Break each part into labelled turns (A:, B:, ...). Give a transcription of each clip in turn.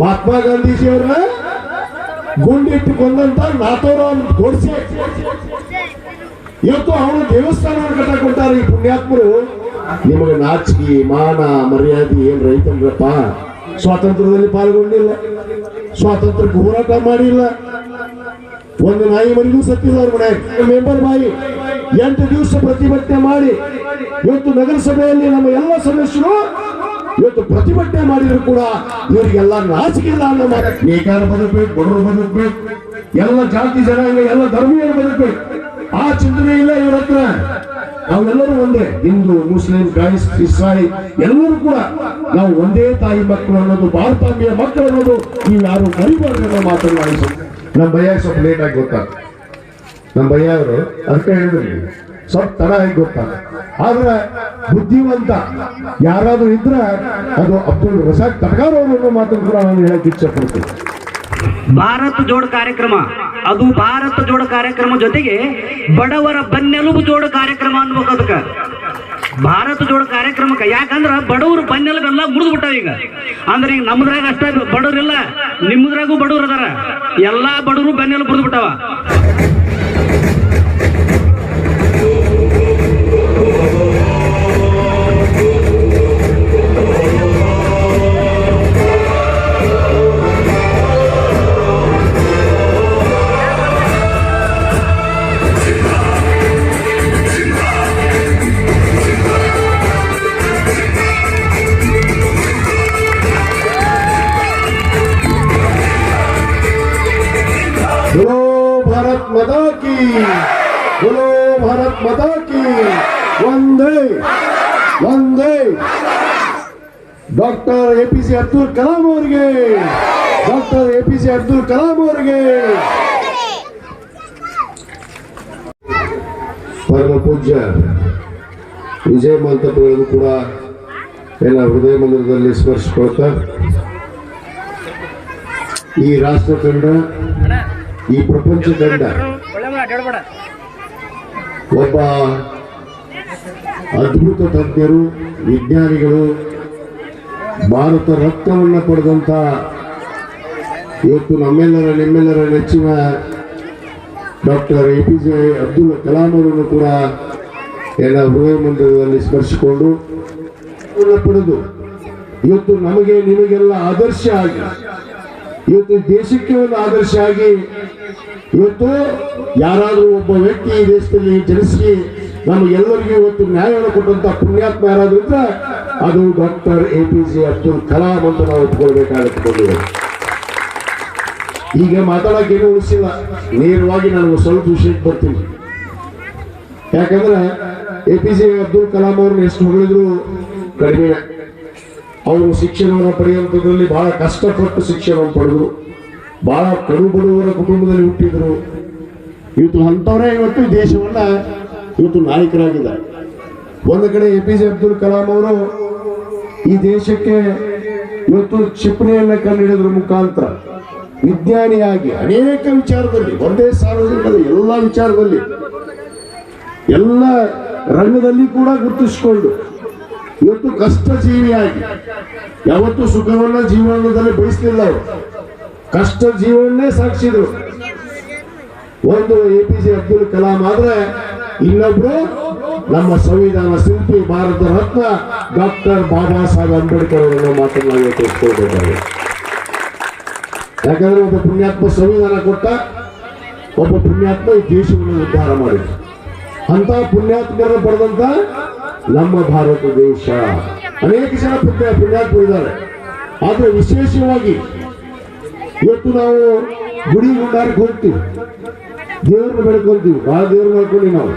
A: ಮಹಾತ್ಮ ಗಾಂಧೀಜಿಯವರ ಗುಂಡಿಟ್ಟು ಕೊಂದಂತ ನಾಥೋರಾಮ್ ಗೋಡ್ಸೆ. ಇವತ್ತು ಅವನು ದೇವಸ್ಥಾನ ಕಟ್ಟಕ್ ಕೊಟ್ಟಾರ ಈ ಪುಣ್ಯಾತ್ಮರು. ನಿಮಗೆ ನಾಚಿಕೆ, ಮಾನ, ಮರ್ಯಾದೆ ಏನ್ ರೈತಂದ್ರಪ್ಪ ಸ್ವಾತಂತ್ರ್ಯದಲ್ಲಿ ಪಾಲ್ಗೊಂಡಿಲ್ಲ. ಸ್ವಾತಂತ್ರ್ಯಕ್ಕೆ ಹೋರಾಟ ಮಾಡಿಲ್ಲ. ಒಂದು ನಾಯಿ ಮನೆಗೂ ಸತ್ತಿದವ್ರ ಮನೆ. ಮೆಂಬರ್ ಬಾಯಿ, ಎಂಟು ದಿವಸ ಪ್ರತಿಭಟನೆ ಮಾಡಿ. ಇವತ್ತು ನಗರಸಭೆಯಲ್ಲಿ ನಮ್ಮ ಎಲ್ಲ ಸದಸ್ಯರು ಇವತ್ತು ಪ್ರತಿಭಟನೆ ಮಾಡಿದ್ರು ಕೂಡ ಇವರಿಗೆಲ್ಲ ನಾಚಿಕೆ ಇಲ್ಲ ಅನ್ನೋ ಮಾತು. ನೇಕಾರ ಬದುಕಬೇಕು, ಬಡವರು ಬದುಕಬೇಕು, ಎಲ್ಲ ಜಾತಿ ಜನಾಂಗ, ಎಲ್ಲ ಧರ್ಮೀಯರು ಬದುಕಬೇಕು. ಆ ಚಿಂತನೆ ಇಲ್ಲ ಇವ್ರ ಹತ್ರ. ನಾವೆಲ್ಲರೂ ಒಂದೇ, ಹಿಂದೂ, ಮುಸ್ಲಿಂ ಕ್ರೈಸ್ಟ್ ಇಸ್ರಾಯಿ, ಎಲ್ಲರೂ ಕೂಡ ನಾವು ಒಂದೇ ತಾಯಿ ಮಕ್ಕಳು ಅನ್ನೋದು, ಭಾರತಾಂಬೆಯ ಮಕ್ಕಳು ಅನ್ನೋದು ನೀವು ಯಾರು ಮರಿಬಾರ್ದು ಅನ್ನೋ ಮಾತನ್ನು ನಾನು ನಮ್ಮ ಭಯ ಸ್ವಲ್ಪ ಲೇಟ್ ಆಗಿ ಗೊತ್ತಾಗ ನಮ್ಮ ಭಯ ಅವರು ಅದಕ್ಕೆ ಹೇಳಿದ್ರಿ ಸ್ವಲ್ಪ ತಡ ಆಗಿ ಗೊತ್ತಾಗ ಆದ್ರೆ ಬುದ್ಧಿವಂತ ಯಾರಾದ್ರೂ ಇದ್ರೆ ಅದು ಅಬ್ದುಲ್ ರಸಾಕ್ ತಡ್ಗಾರ್ ಅವರು ಮಾತನ್ನು ಕೂಡ ನಾನು ಹೇಳಕ್ ಇಚ್ಛೆ ಪಡ್ತೀನಿ
B: ಭಾರತ್ ಜೋಡ್ ಕಾರ್ಯಕ್ರಮ. ಅದು ಭಾರತ ಜೋಡ ಕಾರ್ಯಕ್ರಮ ಜೊತೆಗೆ ಬಡವರ ಬೆನ್ನೆಲುಬು ಜೋಡ ಕಾರ್ಯಕ್ರಮ ಅನ್ಬೇಕದಕ್ಕ ಭಾರತ್ ಜೋಡ ಕಾರ್ಯಕ್ರಮಕ್ಕೆ ಯಾಕಂದ್ರ ಬಡವರು ಬೆನ್ನೆಲುಬೆಲ್ಲ ಮುರಿದು ಬಿಟ್ಟಾವ ಈಗ. ಅಂದ್ರೆ ಈಗ ನಮ್ಮದ್ರಾಗ ಅಷ್ಟೇ ಬಡವರಿಲ್ಲ, ನಿಮ್ಮದ್ರಾಗೂ ಬಡವ್ರು ಅದಾರ. ಎಲ್ಲಾ ಬಡವರು ಬೆನ್ನೆಲುಬು ಮುಡಿದು ಬಿಟ್ಟಾವ
A: ಭಾರತ್ ಮತಾ ಕಿ, ಬೋಲೋ ಭಾರತ್ ಮತಾ ಕಿ ಒಂದೇ ಒಂದೇ doctor A P J Abdul Kalam ಅವರಿಗೆ, doctor A P J Abdul Kalam ಅವರಿಗೆ. ಪರಮ ಪೂಜ್ಯ, ವಿಜಯ ಮಂಟಪಗಳನ್ನು ಕೂಡ ಎಲ್ಲ ಹೃದಯ ಮಂದಿರದಲ್ಲಿ ಸ್ಮರಿಸಿಕೊಳ್ತಾ ಈ ರಾಷ್ಟ್ರ ತಂಡ ಈ ಪ್ರಪಂಚ ಒಬ್ಬ ಅದ್ಭುತ ತಜ್ಞರು ವಿಜ್ಞಾನಿಗಳು ಭಾರತ ರಕ್ತವನ್ನು ಪಡೆದಂತ ಇವತ್ತು ನಮ್ಮೆಲ್ಲರ ನಿಮ್ಮೆಲ್ಲರ ನೆಚ್ಚಿನ doctor A P J Abdul Kalam ಅವರನ್ನು ಕೂಡ ಎಲ್ಲ ಹೃದಯ ಮಂದಿರದಲ್ಲಿ ಸ್ಮರಿಸಿಕೊಂಡು ಪಡೆದು. ಇವತ್ತು ನಮಗೆ ನಿಮಗೆಲ್ಲ ಆದರ್ಶ ಆಗಿ ಇವತ್ತು ದೇಶಕ್ಕೆ ಒಂದು ಆದರ್ಶ ಆಗಿ ಇವತ್ತು ಯಾರಾದರೂ ಒಬ್ಬ ವ್ಯಕ್ತಿ ಈ ದೇಶದಲ್ಲಿ ಜನಿಸಿ ನಮಗೆಲ್ಲರಿಗೂ ಇವತ್ತು ನ್ಯಾಯವನ್ನು ಕೊಟ್ಟಂತ ಪುಣ್ಯಾತ್ಮ ಯಾರಾದ್ರೂ ಇದ್ರೆ ಅದು doctor A P J Abdul Kalam ಅಂತ ನಾವು ಒಪ್ಪಿಕೊಳ್ಬೇಕಾಗುತ್ತೆ ಈಗ ಮಾತಾಡಕ್ಕೆ ಏನು ಉಳಿಸಿಲ್ಲ. ನೇರವಾಗಿ ನಾನು ಸ್ವಲ್ಪ ವಿಷಯಕ್ಕೆ ಬರ್ತೀನಿ. ಯಾಕಂದ್ರೆ A P J Abdul Kalam ಅವ್ರನ್ನ ಎಷ್ಟು ಹೊಗಳಿದ್ರು ಕಡಿಮೆ. ಅವರು ಶಿಕ್ಷಣವನ್ನು ಪಡೆಯುವಂಥದ್ರಲ್ಲಿ ಬಹಳ ಕಷ್ಟಪಟ್ಟು ಶಿಕ್ಷಣವನ್ನು ಪಡೆದರು. ಬಹಳ ಕಡು ಬಡವರ ಕುಟುಂಬದಲ್ಲಿ ಹುಟ್ಟಿದ್ರು. ಇವತ್ತು ಅಂಥವರೇ ಇವತ್ತು ದೇಶವನ್ನ ಇವತ್ತು ನಾಯಕರಾಗಿದ್ದಾರೆ. ಒಂದು ಕಡೆ A P J Abdul Kalam ಅವರು ಈ ದೇಶಕ್ಕೆ ಇವತ್ತು ಕ್ಷಿಪಣಿಯನ್ನು ಕಂಡುಹಿಡಿದ್ರ ಮುಖಾಂತರ. ವಿಜ್ಞಾನಿಯಾಗಿ ಅನೇಕ ವಿಚಾರದಲ್ಲಿ ಒಂದೇ ಸಾರ್ವಜನಿಕದ ಎಲ್ಲ ವಿಚಾರದಲ್ಲಿ ಎಲ್ಲ ರಂಗದಲ್ಲಿ ಕೂಡ ಗುರುತಿಸಿಕೊಂಡು ಇವತ್ತು ಕಷ್ಟ ಜೀವಿಯಾಗಿ ಯಾವತ್ತು ಸುಖವನ್ನ ಜೀವನದಲ್ಲಿ ಬಯಸಲಿಲ್ಲ ಅವರು. ಕಷ್ಟ ಜೀವನನೇ ಸಾಕ್ಷಿದ್ರು ಒಂದು A P J Abdul Kalam ಆದ್ರೆ ಇನ್ನೊಬ್ರು ನಮ್ಮ ಸಂವಿಧಾನ ಶಿಲ್ಪಿ, ಭಾರತ ರತ್ನ ಡಾಕ್ಟರ್ ಬಾಬಾ ಸಾಹೇಬ್ ಅಂಬೇಡ್ಕರ್ ಅವರನ್ನು ಇವತ್ತು ಒಪ್ಕೊಳ್ಬೇಕಾಗಿದೆ ಯಾಕಂದ್ರೆ ಒಬ್ಬ ಪುಣ್ಯಾತ್ಮ ಸಂವಿಧಾನ ಕೊಟ್ಟ, ಒಬ್ಬ ಪುಣ್ಯಾತ್ಮ ಈ ದೇಶವನ್ನು ಉದ್ಧಾರ ಮಾಡಿದ್ರು. ಅಂತ ಪುಣ್ಯಾತ್ಮರನ್ನು ಪಡೆದಂತ ನಮ್ಮ ಭಾರತ ದೇಶ. ಅನೇಕ ಜನ ಪುಣ್ಯ ಪುಣ್ಯಾತ್ಮರು ಆದರೆ ವಿಶೇಷವಾಗಿ ಇವತ್ತು ನಾವು ಗುಡಿ ಗುಂಡಾರಕ್ಕೆ ಹೋಗ್ತೀವಿ. ದೇವ್ರನ್ನ ಬೆಳ್ಕೊಳ್ತೀವಿ ಬಹಳ ದೇವ್ರ ಮಾಡ್ಕೊಂಡಿ ನಾವು.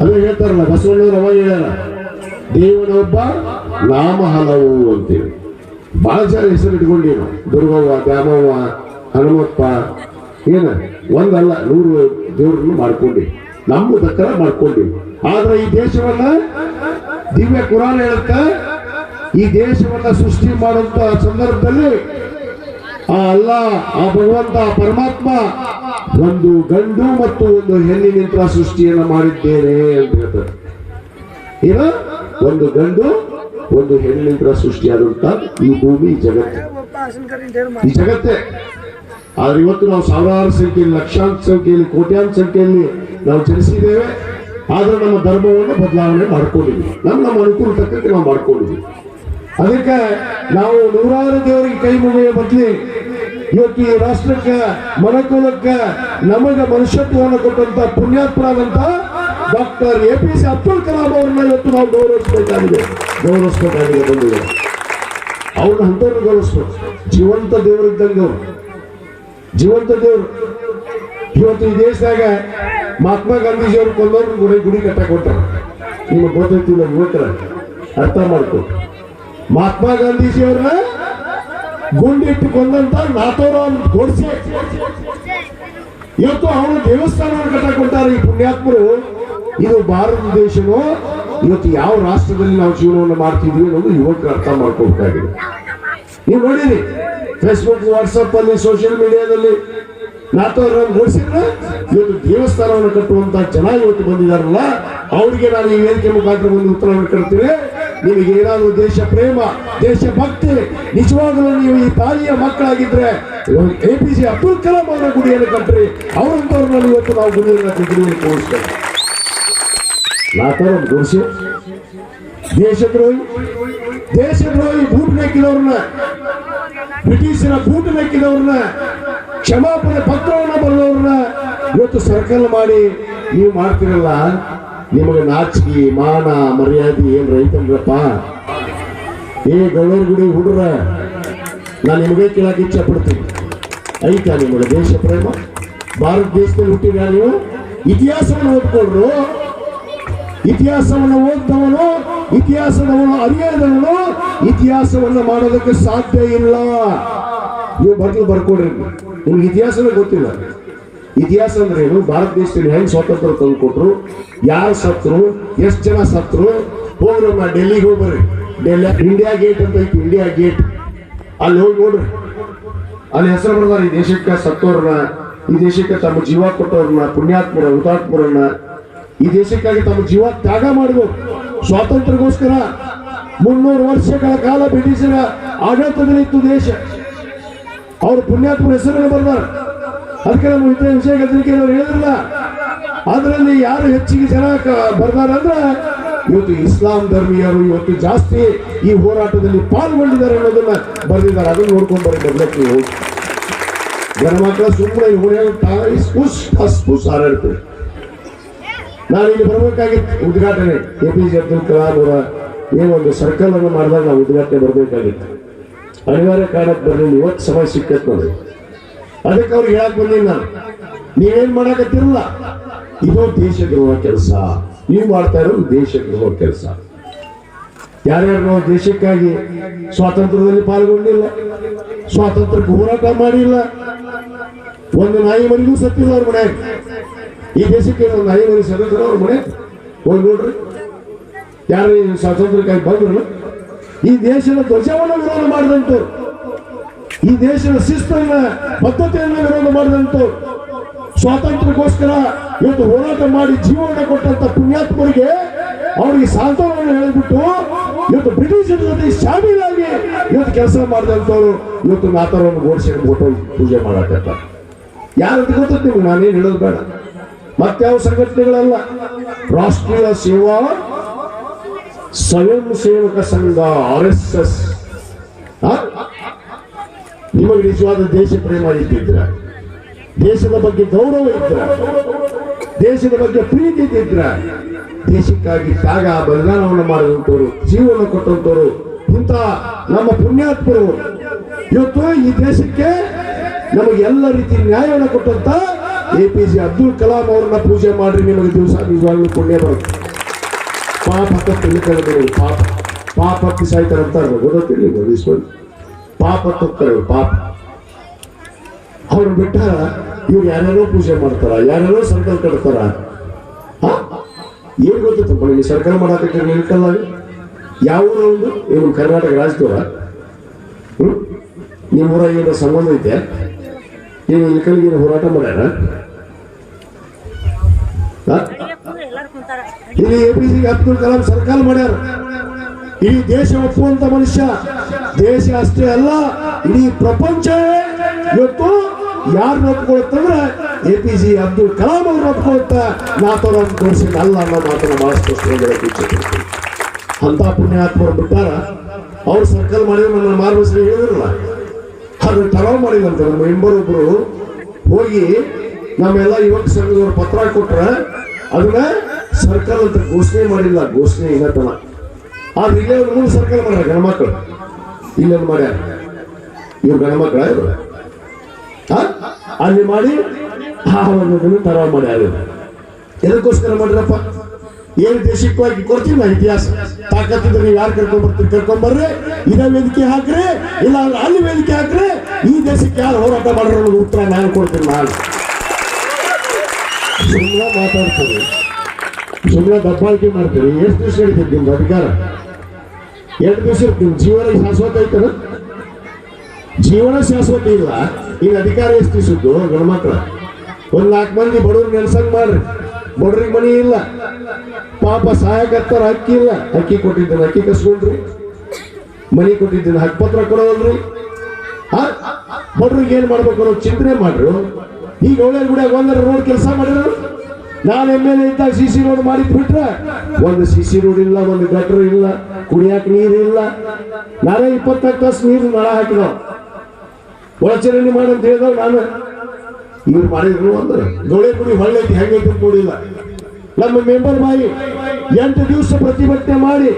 A: ಅದೇ ಹೇಳ್ತಾರಲ್ಲ, ಬಸವಣ್ಣವ್ರು ಅವಾಗ ಹೇಳ್ಯಾರ ದೇವನೊಬ್ಬ ನಾಮ ಹಲವು ಅಂತೇಳಿ ಬಹಳ ಜನ ಹೆಸರು ಇಟ್ಕೊಂಡಿ ನಾವು ದುರ್ಗವ್ವ, ದ್ಯಾಮವ್ವ, ಹನುಮಪ್ಪ, ಏನ? ಒಂದಲ್ಲ, ನೂರು ದೇವ್ರನ್ನು ಮಾಡ್ಕೊಂಡಿ ನಮ್ಮ ದಕ್ಕರ ಮಾಡ್ಕೊಂಡ್ವಿ ಆದ್ರೆ ಈ ದೇಶವನ್ನ ದಿವ್ಯ ಕುರಾನ್ ಹೇಳುತ್ತ, ಈ ದೇಶವನ್ನ ಸೃಷ್ಟಿ ಮಾಡುವಂತ ಸಂದರ್ಭದಲ್ಲಿ ಆ ಅಲ್ಲ, ಆ ಭಗವಂತ ಪರಮಾತ್ಮ ಒಂದು ಗಂಡು ಮತ್ತು ಒಂದು ಹೆಣ್ಣಿನಿಂದ ಸೃಷ್ಟಿಯನ್ನು ಮಾಡಿದ್ದೇನೆ ಅಂತ ಹೇಳ್ತಾರೆ. ಏನ? ಒಂದು ಗಂಡು, ಒಂದು ಹೆಣ್ಣಿನಿಂದ ಸೃಷ್ಟಿಯಾದಂತ ಈ ಭೂಮಿ ಜಗತ್ತು. ಈ ಜಗತ್ತೇ. ಆದ್ರೆ ಇವತ್ತು ನಾವು ಸಾವಿರಾರು ಸಂಖ್ಯೆಯಲ್ಲಿ, ಲಕ್ಷಾಂತರ ಸಂಖ್ಯೆಯಲ್ಲಿ, ಕೋಟ್ಯಾಂತರ ಸಂಖ್ಯೆಯಲ್ಲಿ ನಾವು ಜನಿಸಿದ್ದೇವೆ. ಆದ್ರೆ ನಮ್ಮ ಧರ್ಮವನ್ನು ಬದಲಾವಣೆ ಮಾಡ್ಕೊಂಡಿದ್ವಿ. ನಮ್ಮ ನಮ್ಮ ಅನುಕೂಲ ತಕ್ಕಂತೆ ನಾವು ಮಾಡ್ಕೊಂಡಿದ್ವಿ. ಅದಕ್ಕೆ ನಾವು ನೂರಾರು ದೇವರಿಗೆ ಕೈ ಮುಗಿಯ ಬದಲಿ ಇವತ್ತು ಈ ರಾಷ್ಟ್ರಕ್ಕೆ, ಮನಕುಲಕ್ಕೆ ನಮಗೆ ಮನುಷ್ಯತ್ವವನ್ನು ಕೊಟ್ಟಂತ ಪುಣ್ಯಾತ್ಮರಾದಂತ doctor A P J Abdul Kalam ಅವ್ರನ್ನ ಇವತ್ತು ನಾವು ಗೌರವಿಸಬೇಕಾಗಿದೆ. ಗೌರವಿಸಬೇಕಾಗಿದೆ ಬಂದಿದೆ ಅವ್ರನ್ನ ಅಂತ ಗೌರವಿಸ್ಬೇಕು. ಜೀವಂತ ದೇವರಿದ್ದಂಗೆ ಅವ್ರು. ಜೀವಂತ ದೇವ್ರು. ಇವತ್ತು ಈ ದೇಶದಾಗ ಮಹಾತ್ಮ ಗಾಂಧೀಜಿಯವರು ಕೊಲ್ಲೋರು ಗುಡಿ ಗುಡಿ ಕಟ್ಟಕ್ ಕೊಟ್ಟಾರ ನಿಮಗೆ ಗೊತ್ತೈತಿಲ್ಲ ಯುವಕರ. ಅರ್ಥ ಮಾಡ್ಕೊ. ಮಹಾತ್ಮ ಗಾಂಧೀಜಿಯವ್ರನ್ನ ಗುಂಡಿಟ್ಟು ಕೊಂದಂತ ನಾಥೋರಾವ್ ಕೊಡಿಸಿ ಇವತ್ತು ಅವನು ದೇವಸ್ಥಾನವನ್ನು ಕಟ್ಟಕ್ ಕೊಟ್ಟಾರೆ ಈ ಪುಣ್ಯಾತ್ಮರು. ಇದು ಭಾರತ ದೇಶನೋ, ಇವತ್ತು ಯಾವ ರಾಷ್ಟ್ರದಲ್ಲಿ ನಾವು ಜೀವನವನ್ನು ಮಾಡ್ತಿದ್ವಿ ಅನ್ನೋದು ಯುವಕರು ಅರ್ಥ ಮಾಡ್ಕೋಬೇಕಾಗಿದೆ ನೀವು ನೋಡಿರಿ ಫೇಸ್ಬುಕ್ ವಾಟ್ಸಪ್ ಅಲ್ಲಿ ಸೋಷಿಯಲ್ ಮೀಡಿಯಾದಲ್ಲಿ ನಾಥವ್ರನ್ನ ಮೂಡಿಸಿದ್ರೆ ಇವತ್ತು ದೇವಸ್ಥಾನವನ್ನು ಕಟ್ಟುವಂತ ಜನ ಇವತ್ತು ಬಂದಿದಾರಲ್ಲ ಅವರಿಗೆ ನಾನು ಈ ವೇದಿಕೆ ಮುಖಾಂತರ ಒಂದು ಉತ್ತರವನ್ನು ಕೊಡ್ತೀನಿ. ನಿಮಗೆ ಏನಾದರೂ ದೇಶ ಪ್ರೇಮ, ದೇಶ ಭಕ್ತಿ, ನಿಜವಾಗಲೂ ನೀವು ಈ ತಾಯಿಯ ಮಕ್ಕಳಾಗಿದ್ರೆ A P J Abdul Kalam ಅವರ ಗುಡಿಯನ್ನು ಕಟ್ಟ್ರಿ. ಅವರಂತವ್ರನ್ನ ಇವತ್ತು ನಾವು ಗುಡಿಯನ್ನು ಗುಡಿಯನ್ನು ತೋರಿಸ್ತೇವೆ ನಾಥವ್ರನ್ನ ಗುಡಿಸಿ ದೇಶದ್ರೋಹಿ ದೇಶದ್ರೋಹಿ ಭೂಮಿ ನೆಕ್ಕಿದವ್ರನ್ನ ಬ್ರಿಟಿಷರ ಬೂಟು ಮೆಕ್ಕಿದವ್ರನ್ನ, ಕ್ಷಮಾಪಣೆ ಪತ್ರವನ್ನ ಬರೆದವ್ರನ್ನ ಇವತ್ತು ಸರ್ಕಲ್ ಮಾಡಿ ನೀವು ಮಾಡ್ತಿರಲ್ಲ, ನಿಮಗೆ ನಾಚಿಕೆ, ಮಾನ, ಮರ್ಯಾದೆ ಏನ್ ರೈತಂದ್ರಪ್ಪ ಏ ಗೌಡರ್ಗುಡಿ ಹುಡುಗ್ರ ನಾನು ನಿಮಗೆ ಕೇಳಕ್ಕೆ ಇಚ್ಛೆ ಪಡ್ತೀನಿ ಐತಾ ನಿಮಗೆ ದೇಶ ಪ್ರೇಮ? ಭಾರತ ದೇಶದಲ್ಲಿ ಹುಟ್ಟಿದ ನೀವು? ಇತಿಹಾಸವನ್ನು ಓದ್ಕೊಂಡ್ರು. ಇತಿಹಾಸವನ್ನು ಓದ್ದವನು ಇತಿಹಾಸದವನು ಅರಿಯದವನು ಇತಿಹಾಸವನ್ನು ಮಾಡೋದಕ್ಕೆ ಸಾಧ್ಯ ಇಲ್ಲ. ನೀವು ಬರ್ಲಿ ಬರ್ಕೊಡ್ರಿ. ನಿಮ್ಗೆ ಇತಿಹಾಸನೇ ಗೊತ್ತಿಲ್ಲ. ಇತಿಹಾಸ ಅಂದ್ರೆ ಏನು? ಭಾರತ ದೇಶದಲ್ಲಿ ಹೆಂಗ್ ಸ್ವಾತಂತ್ರ್ಯ ತಂದುಕೊಟ್ರು? ಯಾರು ಸತ್ರು? ಎಷ್ಟು ಜನ ಸತ್ರು? ಹೋಗ್ರಮ್ಮ ಡೆಲ್ಲಿಗೆ ಹೋಗ್ಬರ್ರಿ. ಡೆಲ್ಲಿ ಇಂಡಿಯಾ ಗೇಟ್ ಅಂತ ಐತಿ, ಇಂಡಿಯಾ ಗೇಟ್. ಅಲ್ಲಿ ಹೋಗಿ ನೋಡ್ರಿ. ಅಲ್ಲಿ ಹೆಸರು ಬರ್ದಾರ, ಈ ದೇಶಕ್ಕೆ ಸತ್ತೋರ್ನ, ಈ ದೇಶಕ್ಕೆ ತಮ್ಮ ಜೀವ ಕೊಟ್ಟವ್ರನ್ನ ಪುಣ್ಯಾತ್ಮರ ಹುತಾತ್ಮರನ್ನ. ಈ ದೇಶಕ್ಕಾಗಿ ತಮ್ಮ ಜೀವ ತ್ಯಾಗ ಮಾಡಿದ್ರು ಸ್ವಾತಂತ್ರ್ಯಕ್ಕೋಸ್ಕರ ಮುನ್ನೂರು ವರ್ಷಗಳ ಕಾಲ ಬ್ರಿಟಿಷರ ಆಡಳಿತದಲ್ಲಿತ್ತು ದೇಶ. ಅವರು ಪುಣ್ಯಾತ್ಮರ ಹೆಸರನ್ನು ಬರ್ತಾರೆ ಅದಕ್ಕೆ ನಮ್ಮ ವಿಷಯ ಗದರಿಕೆಯವರು ಹೇಳಿದ್ರಲ್ಲ, ಅದರಲ್ಲಿ ಯಾರು ಹೆಚ್ಚಿಗೆ ಜನ ಬರ್ತಾರೆ ಅಂದ್ರೆ ಇವತ್ತು ಇಸ್ಲಾಂ ಧರ್ಮೀಯರು ಇವತ್ತು ಜಾಸ್ತಿ ಈ ಹೋರಾಟದಲ್ಲಿ ಪಾಲ್ಗೊಂಡಿದ್ದಾರೆ ಅನ್ನೋದನ್ನ ಬರೆದಿದ್ದಾರೆ. ಅದನ್ನು ನೋಡ್ಕೊಂಡು ಬರೀ ನೀವು ಜನ ಮಕ್ಕಳ ಸುಮ್ಮನೆ ಓಡಾಡ ನಾನು ಇಲ್ಲಿ ಬರಬೇಕಾಗಿತ್ತು ಉದ್ಘಾಟನೆ A P J Abdul Kalam ಅವರ ಏನೊಂದು ಸರ್ಕಲ್ ಅನ್ನು ಮಾಡಿದಾಗ ನಾವು ಉದ್ಘಾಟನೆ ಬರಬೇಕಾಗಿತ್ತು. ಅನಿವಾರ್ಯ ಕಾರಣಕ್ಕೆ ಬರಲಿಲ್ಲ, ಇವತ್ತು ಸಮಯ ಸಿಕ್ಕತ್ ನೋಡಿ ಅದಕ್ಕೆ ಅವ್ರು ಹೇಳಕ್ ಬಂದಿಲ್ಲ. ನಾನು ನೀವೇನ್ ಮಾಡಕತ್ತಿರಲ್ಲ? ಇದು ದೇಶದ್ರೋಹ ಕೆಲಸ. ನೀವು ಮಾಡ್ತಾ ಇರೋದು ದೇಶದ್ರೋಹ ಕೆಲಸ. ಯಾರ್ಯಾರು ನಾವು ದೇಶಕ್ಕಾಗಿ ಸ್ವಾತಂತ್ರ್ಯದಲ್ಲಿ ಪಾಲ್ಗೊಂಡಿಲ್ಲ, ಸ್ವಾತಂತ್ರ್ಯಕ್ಕೆ ಹೋರಾಟ ಮಾಡಿಲ್ಲ, ಒಂದು ನಾಯಿ ಮನೆಗೂ ಸತ್ತಿಲ್ಲ ಅವ್ರ ಮನೆ ಈ ದೇಶಕ್ಕೆ ಒಂದು ನಾಯಿ ಸದಸ್ಯರು ಅವ್ರ ಮನೆ? ಹೋಗಿ ನೋಡ್ರಿ. ಯಾರು ಸ್ವಾತಂತ್ರ್ಯಕ್ಕಾಗಿ ಬಂದ್ರು ಈ ದೇಶದ ಧ್ವಜವನ್ನು ವಿರೋಧ ಮಾಡಿದಂತವ್ರು ಈ ದೇಶದ ಶಿಸ್ತನ್ನ, ಬದ್ಧತೆಯನ್ನು ವಿರೋಧ ಮಾಡಿದಂತು. ಸ್ವಾತಂತ್ರ್ಯಕ್ಕೋಸ್ಕರ ಇವತ್ತು ಹೋರಾಟ ಮಾಡಿ ಜೀವನ ಕೊಟ್ಟಂತ ಪುಣ್ಯಾತ್ಮರಿಗೆ ಅವರಿಗೆ ಸಾಂತ್ವನವನ್ನು ಹೇಳಿಬಿಟ್ಟು ಇವತ್ತು ಬ್ರಿಟಿಷರ ಜೊತೆ ಶಾಮೀಲಾಗಿ ಇವತ್ತು ಕೆಲಸ ಮಾಡಿದಂಥವ್ರು ಇವತ್ತು ಮಾತಾರವನ್ನು ಫೋಟೋ ಪೂಜೆ ಮಾಡಕ್ಕ ಯಾರು ಗೊತ್ತಿ ನಾನೇನು ಹೇಳೋದು ಬೇಡ. ಮತ್ಯಾವ ಸಂಘಟನೆಗಳಲ್ಲ? ರಾಷ್ಟ್ರೀಯ ಸೇವಾ ಸ್ವಯಂ ಸೇವಕ ಸಂಘ, ಆರ್ ಎಸ್ ಎಸ್. ನಿಮಗೆ ನಿಜವಾದ ದೇಶ ಪ್ರೇಮ ಇದ್ದಿದ್ರ, ದೇಶದ ಬಗ್ಗೆ ಗೌರವ ಇದ್ರ ದೇಶದ ಬಗ್ಗೆ ಪ್ರೀತಿ ಇದ್ದಿದ್ರ, ದೇಶಕ್ಕಾಗಿ ತ್ಯಾಗ, ಬಲಿದಾನವನ್ನು ಮಾಡಿದಂಥವ್ರು, ಜೀವನ ಕೊಟ್ಟಂತವ್ರು ಇಂಥ ನಮ್ಮ ಪುಣ್ಯಾತ್ಮರು. ಇವತ್ತು ಈ ದೇಶಕ್ಕೆ ನಮಗೆ ಎಲ್ಲ ರೀತಿ ನ್ಯಾಯವನ್ನು ಕೊಟ್ಟಂತ A P J Abdul Kalam ಅವ್ರನ್ನ ಪೂಜೆ ಮಾಡ್ರಿ, ನಿಮಗೆ ದಿವಸ ನಿಜವಾಗ್ಲೂ ಪುಣ್ಯ ಬರುತ್ತೆ. ಪಾಪ ತಿಳ್ಕೊಳ್ಳೋದು ಪಾಪ. ಪಾಪ ಹತ್ತಿ ಸಾಯ್ತಾರೆ ಅಂತ ಗೊತ್ತಿಲ್ಲ ಗೊತ್ತಿಸ್ಕೊಂಡು ಪಾಪ ತಪ್ತಾರೆ ಪಾಪ. ಅವ್ರು ಬಿಟ್ಟ ಇವ್ರು ಯಾರ್ಯಾರೋ ಪೂಜೆ ಮಾಡ್ತಾರ, ಯಾರ್ಯಾರೋ ಸರ್ಕಲ್ ಕಟ್ತಾರ? ಏನ್ ಗೊತ್ತಿತ್ತು ನಿಮ್ಗೆ ಸರ್ಕಲ್ ಮಾಡಕ್ಕೆ ನಿಲ್ಕಲ್ಲ ಯಾವ ಒಂದು ಇವ್ರು ಕರ್ನಾಟಕ ರಾಜ್ಯದವರ? ನಿಮ್ಮೂರ ಏನೋ ಸಂಬಂಧ ಐತೆ? ಏನು ಹೋರಾಟ ಮಾಡ್ಯಾರ? ಇಲ್ಲಿ A P J Abdul Kalam ಸರ್ಕಾರ ಮಾಡ್ಯಾರ. ಇಡೀ ದೇಶ ಒಪ್ಪುವಂತ ಮನುಷ್ಯ. ದೇಶ ಅಷ್ಟೇ ಅಲ್ಲ, ಇಡೀ ಪ್ರಪಂಚ ಇವತ್ತು ಯಾರು ಒಪ್ಕೊಳ್ತಂದ್ರೆ A P J Abdul Kalam ಅವ್ರು ಒಪ್ಕೊಳ್ತ. ನಾಥರನ್ನು ತೋರಿಸಿದ ಅಲ್ಲ ಅನ್ನೋ ಮಾತನ್ನು ಬಹಳ ಸ್ಪಷ್ಟವಾಗಿ ಅಂತ ಪುಣ್ಯಾತ್ಮರು ಬಿಟ್ಟಾರ. ಅವ್ರು ಸರ್ಕಲ್ ಮಾಡಿದ್ರೆ ನನ್ನ ಮಾರ್ಗದರ್ಶನ ಹೇಳಿದ್ರಲ್ಲ. ಅದು ಟಲಾವ್ ಮಾಡಿದಂತೆ ನಮ್ಮ ಮೆಂಬರ್ ಹೋಗಿ ನಮ್ಮೆಲ್ಲ ಯುವಕ ಸಂಘದವ್ರು ಪತ್ರ ಕೊಟ್ರ ಅದನ್ನ ಸರ್ಕಾರ ಅಂತ ಘೋಷಣೆ ಮಾಡಿಲ್ಲ. ಘೋಷಣೆ ಇನ್ನತನ ಆದ್ರೆ ಇಲ್ಲೇ ಒಂದು ಮೂರು ಸರ್ಕಾರ ಮಾಡ್ಯಾರ ಗಣಮಕ್ಕಳು ಇಲ್ಲೊಂದು ಮಾಡ್ಯಾರ. ಇವ್ರು ಗಣಮಕ್ಕಳ ಇವ್ರು? ಅಲ್ಲಿ ಮಾಡಿ ಆ ಒಂದು ಟಲಾವ್ ಮಾಡ್ಯಾರ ಎದಕ್ಕೋಸ್ಕರ ಮಾಡಿರಪ್ಪ ಏನು ದೇಶಕ್ಕಾಗಿ ಕೊಡ್ತೀವಿ ನಾ ಇತಿಹಾಸ. ತಾಕತ್ತಿದ್ರೆ ನೀವು ಯಾರು ಕರ್ಕೊಂಡ್ ಬರ್ತೀರಿ? ಕರ್ಕೊಂಡ್ ಬರ್ರಿ. ಇದೇ ವೇದಿಕೆ ಹಾಕ್ರಿ. ಇಲ್ಲ ಅಲ್ಲಿ ವೇದಿಕೆ ಹಾಕ್ರಿ. ಈ ದೇಶಕ್ಕೆ ಯಾರು ಹೋರಾಟ ಮಾಡ್ರಿ ಅನ್ನೋದು ಉತ್ತರ ನಾನು ಕೊಡ್ತೀನಿ ನಾನು. ಸುಮ್ಮನೆ ಮಾತಾಡ್ತೀವಿ ಸುಮ್ಮನೆ ದಬ್ಬಾಳಿಕೆ ಮಾಡ್ತೀರಿ. ಎಷ್ಟು ದಿವಸ ಹೇಳ್ತೀನಿ ನಿಮ್ದು ಅಧಿಕಾರ? ಎರಡು ದಿವಸ ಇರ್ತೀನಿ ಜೀವನ ಶಾಶ್ವತ ಐತನ ಜೀವನ ಶಾಶ್ವತ ಇಲ್ಲ. ಈಗ ಅಧಿಕಾರ ಎಷ್ಟು ದಿವಸದ್ದು ಗಣಮಕ್ಳ ಒಂದು ನಾಲ್ಕು ಮಂದಿ ಬಡವ್ರು ನೆಲ್ಸಂಗ್ ಮಾಡ್ರಿ. ಬಡವ್ರಿಗೆ ಮನಿ ಇಲ್ಲ. ಪಾಪ ಸಹಾಯಕರ್ತರ ಅಕ್ಕಿ ಇಲ್ಲ. ಅಕ್ಕಿ ಕೊಟ್ಟಿದ್ದೇನೆ ಅಕ್ಕಿ ಕಸ್ಕೊಂಡ್ರಿ ಮನಿ ಕೊಟ್ಟಿದ್ದೇನೆ ಹಕ್ಕಪತ್ರ ಪತ್ರ ಆ? ಬಡ್ರಿಗೆ ಏನ್ ಮಾಡ್ಬೇಕು ಅನ್ನೋ ಚಿಂತನೆ ಮಾಡ್ರು. ಈಗ ಒಳ್ಳೆ ಗುಡಿಯಾಗ ಒಂದರ ರೋಡ್ ಕೆಲಸ ಮಾಡಿದ್ರು. ನಾನು ಎಂ ಎಲ್ ಎ ಇದ್ದಾಗ ಸಿ ಸಿ ರೋಡ್ ಮಾಡಿದ್ ಬಿಟ್ರೆ ಒಂದು ಸಿ ಸಿ ರೋಡ್ ಇಲ್ಲ, ಒಂದು ಗಟ್ರ ಇಲ್ಲ, ಕುಡಿಯಾಕ ನೀರು ಇಲ್ಲ. ನಾನೇ ಇಪ್ಪತ್ನಾಲ್ಕು ತಾಸು ನೀರು ನಳ ಹಾಕಿದ ಒಳಚರಣೆ ಮಾಡಿ ಅಂತ ಹೇಳಿದವ್ ನಾನು. ಇವ್ರು ಮಾಡಿದ್ರು ಅಂದ್ರೆ ಗೌಳೆ ಕುಡಿ ಹೊಳ್ಳೆ ಐತಿ ಹೆಂಗೈತಿ ಕೂಡಿಲ್ಲ. ನಮ್ಮ ಮೆಂಬರ್ ಬಾಯಿ, ಎಂಟು ದಿವಸ ಪ್ರತಿಭಟನೆ ಮಾಡಿ,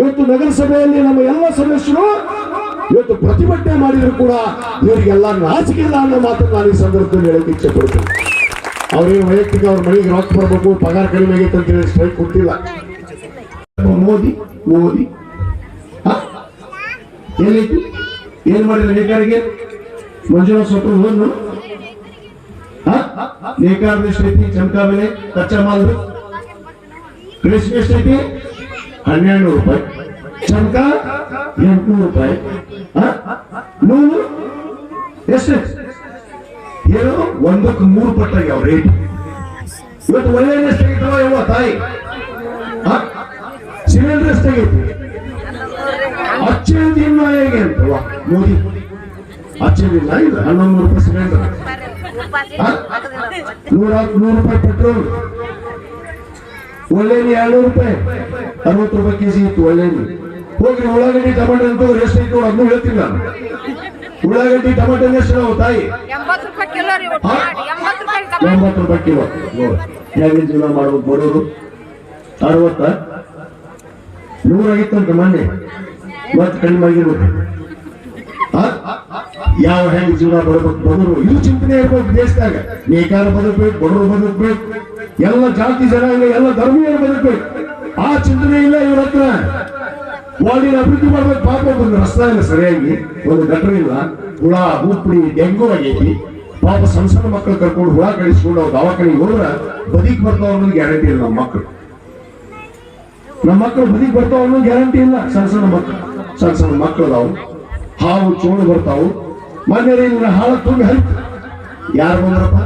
A: ಇವತ್ತು ನಗರಸಭೆಯಲ್ಲಿ ನಮ್ಮ ಎಲ್ಲ ಸದಸ್ಯರು ಇವತ್ತು ಪ್ರತಿಭಟನೆ ಮಾಡಿದ್ರು ಕೂಡ ಇವರಿಗೆಲ್ಲ ನಾಚಿಕೆ ಇಲ್ಲ ಅನ್ನೋ ಮಾತನ್ನು ನಾನು ಈ ಸಂದರ್ಭದಲ್ಲಿ ಹೇಳಕ್ಕೆ ಇಚ್ಛೆ ಪಡ್ತೀನಿ ಅವ್ರೇನು ವೈಯಕ್ತಿಕ ಅವ್ರ ಮನೆಗೆ ರೊಕ್ಕ ಬರ್ಬೇಕು ಪಗಾರ ಕಡಿಮೆ ಆಗೈತೆ ಅಂತ ಹೇಳಿ ಸ್ಟ್ರೈಕ್ ಕೊಟ್ಟಿಲ್ಲ. ಮೋದಿ ಮೋದಿ. ಏನೈತಿ? ಏನ್ ಮಾಡಿದ್ರೆ ಅಧಿಕಾರಿಗೆ? ಮಂಜುನಾಥ್ ಸ್ವಲ್ಪ ಹೋದ್ರು ನೇಕಾರದ ಎಷ್ಟೈತಿ ಚಮಕಾ ಬೆಲೆ ಕಚ್ಚಾ ಮಾಲ್ ರೇಷ್ಮೆ ಎಷ್ಟೈತಿ ಹನ್ನೆರಡು ನೂರು ರೂಪಾಯಿ. ಚಮಕ, ಎಂಟುನೂರು ರೂಪಾಯಿ? ನೂಲು ಎಷ್ಟು? ಏನು? ಒಂದಕ್ಕೆ ಮೂರು ಪಟ್ಟಾಗ್ಯಾವ ರೇಟ್ ಇವತ್ತು ಒಳ್ಳೆ ಎಷ್ಟಾಗಿತ್ತವ ಯವ್ವ ತಾಯಿ? ಹ? ಸಿಲಿಂಡರ್ ಎಷ್ಟಾಗೈತಿ ಅಚ್ಚೆ ದಿನ ಹೇಗೆ ಅಂತವ ಮೋದಿ. ಅಚ್ಚೆ ದಿನ ಇಲ್ಲ ಹನ್ನೊಂದು ನೂರು ರೂಪಾಯಿ ಸಿಲಿಂಡರ್. ನೂರ ನೂರು ರೂಪಾಯಿ ಪೆಟ್ರೋಲ್. ಒಳ್ಳೆನಿ ಎರಡ್ನೂರು ರೂಪಾಯಿ. ಅರವತ್ತು ರೂಪಾಯಿ ಕೆಜಿ ಇತ್ತು ಒಳ್ಳೆನಿ. ಹೋಗಿ ಉಳ್ಳಾಗಡ್ಡಿ ಟಮಾಟೆ ಅಂತ ಎಷ್ಟು ಇತ್ತು ಅದನ್ನು ಹೇಳ್ತೀನಿ ನಾನು. ಉಳ್ಳಾಗಡ್ಡಿ ಟಮಾಟೆ ಎಷ್ಟು ನಾವು ತಾಯಿ?
C: ಎಂಬತ್ತು ರೂಪಾಯಿ ಕಿಲೋ
A: ನೋಡಿ ಹೇಗೆ ಜೀವನ ಮಾಡ್ಬೇಕು ಬಡವರು. ಅರವತ್ತ? ನೂರಾಗಿತ್ತಂತ ಮೊನ್ನೆ ಮತ್ತೆ ಕಡಿಮೆ ಆಗಿರ್ಬೇಕು? ಯಾವ ಹೆಂಗ್ ಜೀವನ ಬಡಬೇಕು ಬಡವರು. ಇವು ಚಿಂತನೆ ಇರ್ಬೇಕು ದೇಶದಾಗ. ನೇಕಾರ ಬದುಕಬೇಕು, ಬಡವರು ಬದುಕ್ಬೇಕು. ಎಲ್ಲ ಜಾತಿ ಇಲ್ಲ, ಎಲ್ಲ ಧರ್ಮೀಯರು ಬದುಕಬೇಕು. ಆ ಚಿಂತನೆ ಇಲ್ಲ ಇವ್ರ ಹತ್ರ. ವಾರ್ಡಿನ ಅಭಿವೃದ್ಧಿ ಮಾಡ್ಬೇಕು. ಪಾಪ ಒಂದು ರಸ್ತೆ ಇಲ್ಲ ಸರಿಯಾಗಿ. ಒಂದು ಗಟ್ರ ಇಲ್ಲ. ಹುಳ ಹೂಪುಡಿ ಡೆಂಗು ಆಗೈತಿ. ಪಾಪ ಸಣ್ಣ ಸಣ್ಣ ಮಕ್ಕಳು ಕರ್ಕೊಂಡು ಹುಳ ಕಳಿಸ್ಕೊಂಡು ಅವ್ರು ದವಾಖಾನೆಗೆ ಹೋದ್ರ ಬದಿಕ್ ಬರ್ತಾವ ಅನ್ನೋದು ಗ್ಯಾರಂಟಿ ಇಲ್ಲ ನಮ್ಮ ಮಕ್ಕಳು ನಮ್ಮ ಮಕ್ಕಳು ಬದಿಗೆ ಬರ್ತಾವ ಅನ್ನೋ ಗ್ಯಾರಂಟಿ ಇಲ್ಲ. ಸಣ್ಣ ಸಣ್ಣ ಮಕ್ಕಳು ಸಣ್ಣ ಸಣ್ಣ ಮಕ್ಕಳು ಅದಾವು. ಹಾವು ಚೋಳು ಬರ್ತಾವು. ಮನೆಯಲ್ಲಿ ಇವ್ರ ಹಾಳು ತುಂಬಿ ಹರಿತು. ಯಾರು ಬಂದ್ರಪ್ಪ?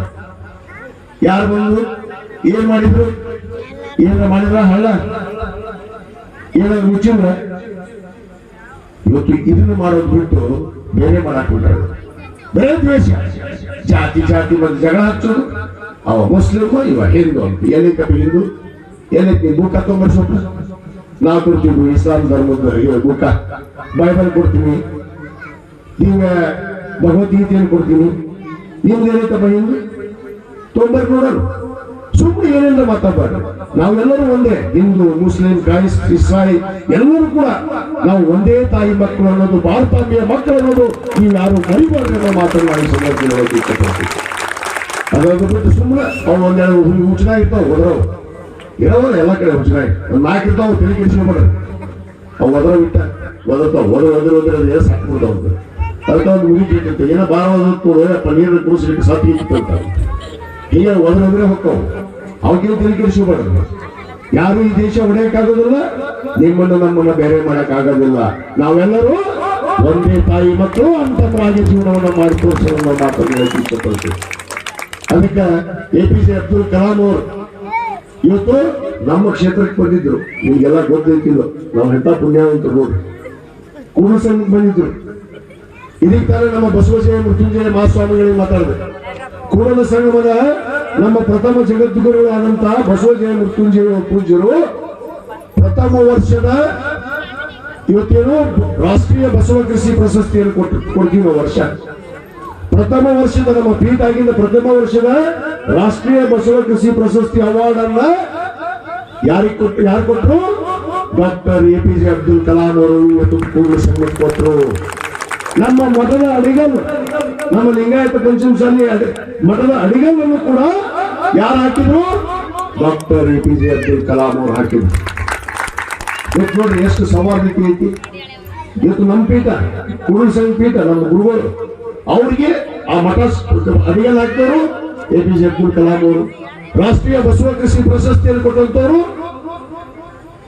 A: ಯಾರು ಬಂದ್ರು? ಏನ್ ಮಾಡಿದ್ರು? ಏನ ಮಾಡಿದ್ರ ಹಳ್ಳ? ಏನಾದ್ರು ಮುಚ್ಚಿದ್ರ ಇವತ್ತು ಇದನ್ನು ಮಾಡೋದು ಬಿಟ್ಟು ಬೇರೆ ಮಾಡಾಕ್ ಬಿಟ್ಟಾರ. ಬೇರೆ ದ್ವೇಷ. ಜಾತಿ ಜಾತಿ ಬಂದು ಜಗಳ ಹಚ್ಚೋದು. ಅವ ಮುಸ್ಲಿಮ್, ಇವ ಹಿಂದೂ ಅಂತ. ಏನಕ್ಕೆ ಹಿಂದೂ? ಏನಕ್ಕೆ ಬುಕ್ ಸ್ವಲ್ಪ ನಾವು ಕೊಡ್ತೀವಿ ಇಸ್ಲಾಂ ಧರ್ಮದ ಬುಕ್ಕ ಬೈಬಲ್ ಕೊಡ್ತೀನಿ. ನಿಮ್ಗೆ ಭಗವದ್ಗೀತೆಯನ್ನು ಕೊಡ್ತೀನಿ ನಿಮ್ದು ಏನೈತಪ್ಪ ಹಿಂದೂ ತೊಂಬರ್ ನೋಡೋರು ಸುಮ್ಮನೆ ಏನೆಲ್ಲ ಮಾತಾಡ್ಬಾರ್ದು ನಾವೆಲ್ಲರೂ ಒಂದೇ ಹಿಂದೂ ಮುಸ್ಲಿಂ ಕ್ರೈಸ್ಟ್ ಇಸ್ರಾಯಿ ಎಲ್ಲರೂ ಕೂಡ ನಾವು ಒಂದೇ ತಾಯಿ ಮಕ್ಕಳು ಅನ್ನೋದು ಭಾರತಾಂಬೆಯ ಮಕ್ಕಳು ಅನ್ನೋದು ನೀವು ಯಾರು ಮರಿಬಾರ್ದು ಅನ್ನೋ ಮಾತನ್ನು ನಾವು ಸಂದರ್ಭದಲ್ಲಿ ಇಷ್ಟಪಡ್ತೀವಿ ಬಿಟ್ಟು ಸುಮ್ಮನೆ ಅವ್ರು ಒಂದೆರಡು ಹುಚ್ಚನ ಇರ್ತಾವ ಹೋದ್ರವು ಇರೋವಲ್ಲ ಎಲ್ಲ ಕಡೆ ಹುಚ್ಚನ ಒಂದು ನಾಲ್ಕು ಇರ್ತಾವ ತಲೆ ಕೆಡಿಸ್ಕೊಂಡ್ಬಿಡ್ರಿ ಅವು ಒದರ ಬಿಟ್ಟ ಒದರ್ತಾವ ಒದ್ರ ಒದ್ರ ಒದ್ರ ಅಂತ ಅದಕ್ಕೆ ಒಂದು ಮುಗಿತಿರ್ತೈತೆ ಏನೋ ಬಾರ ಕೂಡ ನೀರು ಕುಡಿಸ್ಲಿಕ್ಕೆ ಸಾಥಿ ಇರ್ತಂತ ಹೀಗೆ ಒದ್ರ ಹೊಕ್ಕವು. ಕೆಡಿಸ್ಕೊಬಾರ್ದು ಯಾರು ಈ ದೇಶ ಹೊಡೆಯಕ್ಕಾಗೋದಿಲ್ಲ, ನಿಮ್ಮನ್ನು ನಮ್ಮನ್ನ ಬೇರೆ ಮಾಡಕ್ಕಾಗೋದಿಲ್ಲ. ನಾವೆಲ್ಲರೂ ಒಂದೇ ತಾಯಿ ಮತ್ತು ಅಂತರಾಗಿ ಜೀವನವನ್ನು ಮಾಡಿ ತೋರಿಸಲು ನಾವು ಮಾತನ್ನು ಅದಕ್ಕೆ A P J Abdul Kalam ಅವರು ಇವತ್ತು ನಮ್ಮ ಕ್ಷೇತ್ರಕ್ಕೆ ಬಂದಿದ್ರು. ನಿಮ್ಗೆಲ್ಲ ಗೊತ್ತೈತಿಲ್ಲ. ನಾವು ಎಂತ ಪುಣ್ಯವಂತರು ನೋಡಿ. ಕೂಡ ಬಂದಿದ್ರು. ಇದೀಗ ತಾನೇ ನಮ್ಮ ಬಸವಜಯ ಮೃತ್ಯುಂಜಯ ಮಹಾಸ್ವಾಮಿಗಳಿಗೆ ಮಾತಾಡಿದೆ. ಕೂಡಲ ಸಂಗಮದ ನಮ್ಮ ಪ್ರಥಮ ಜಗದ್ಗುರುಗಳು ಆದಂತಹ ಬಸವಜಯ ಮೃತ್ಯುಂಜಯ ಪೂಜ್ಯರು ಪ್ರಥಮ ವರ್ಷದ ಇವತ್ತೇನು ರಾಷ್ಟ್ರೀಯ ಬಸವ ಕೃಷಿ ಪ್ರಶಸ್ತಿಯನ್ನು ಕೊಟ್ಟು ಕೊಡ್ತೀವಿ ವರ್ಷ. ಪ್ರಥಮ ವರ್ಷದ ನಮ್ಮ ಪೀಠ ಆಗಿದ್ದ ಪ್ರಥಮ ವರ್ಷದ ರಾಷ್ಟ್ರೀಯ ಬಸವ ಕೃಷಿ ಪ್ರಶಸ್ತಿ ಅವಾರ್ಡ್ ಅನ್ನ ಯಾರಿಗೆ ಕೊಟ್ಟು ಯಾರು ಕೊಟ್ಟರು doctor A P J Abdul Kalam ಅವರು ಇವತ್ತು ಕೂಡಲ ಸಂಘಕ್ಕೆ ಕೊಟ್ಟರು ನಮ್ಮ ಮಠದ ಅಡಿಗಲ್ ನಮ್ಮ ಲಿಂಗಾಯತ ಪಂಚಮಸಾಲಿ ಮಠದ ಅಡಿಗಲ್ಲನ್ನು ಕೂಡ ಯಾರು ಹಾಕಿದ್ರು? Doctor A P J Abdul Kalam ಅವರು ಹಾಕಿದ್ರು. ಇವತ್ತು ನೋಡ್ರಿ ಎಷ್ಟು ಸಮಾನತೆ ಐತಿ. ಇವತ್ತು ನಮ್ಮ ಪೀಠ ಸಂಘ ಪೀಠ, ನಮ್ಮ ಗುರುಗಳು, ಅವ್ರಿಗೆ ಆ ಮಠ ಅಡಿಗಲ್ ಹಾಕಿದವರು A P J Abdul Kalam ಅವರು. ರಾಷ್ಟ್ರೀಯ ಬಸವ ಕೃಷಿ ಪ್ರಶಸ್ತಿಯನ್ನು ಕೊಟ್ಟಂತವರು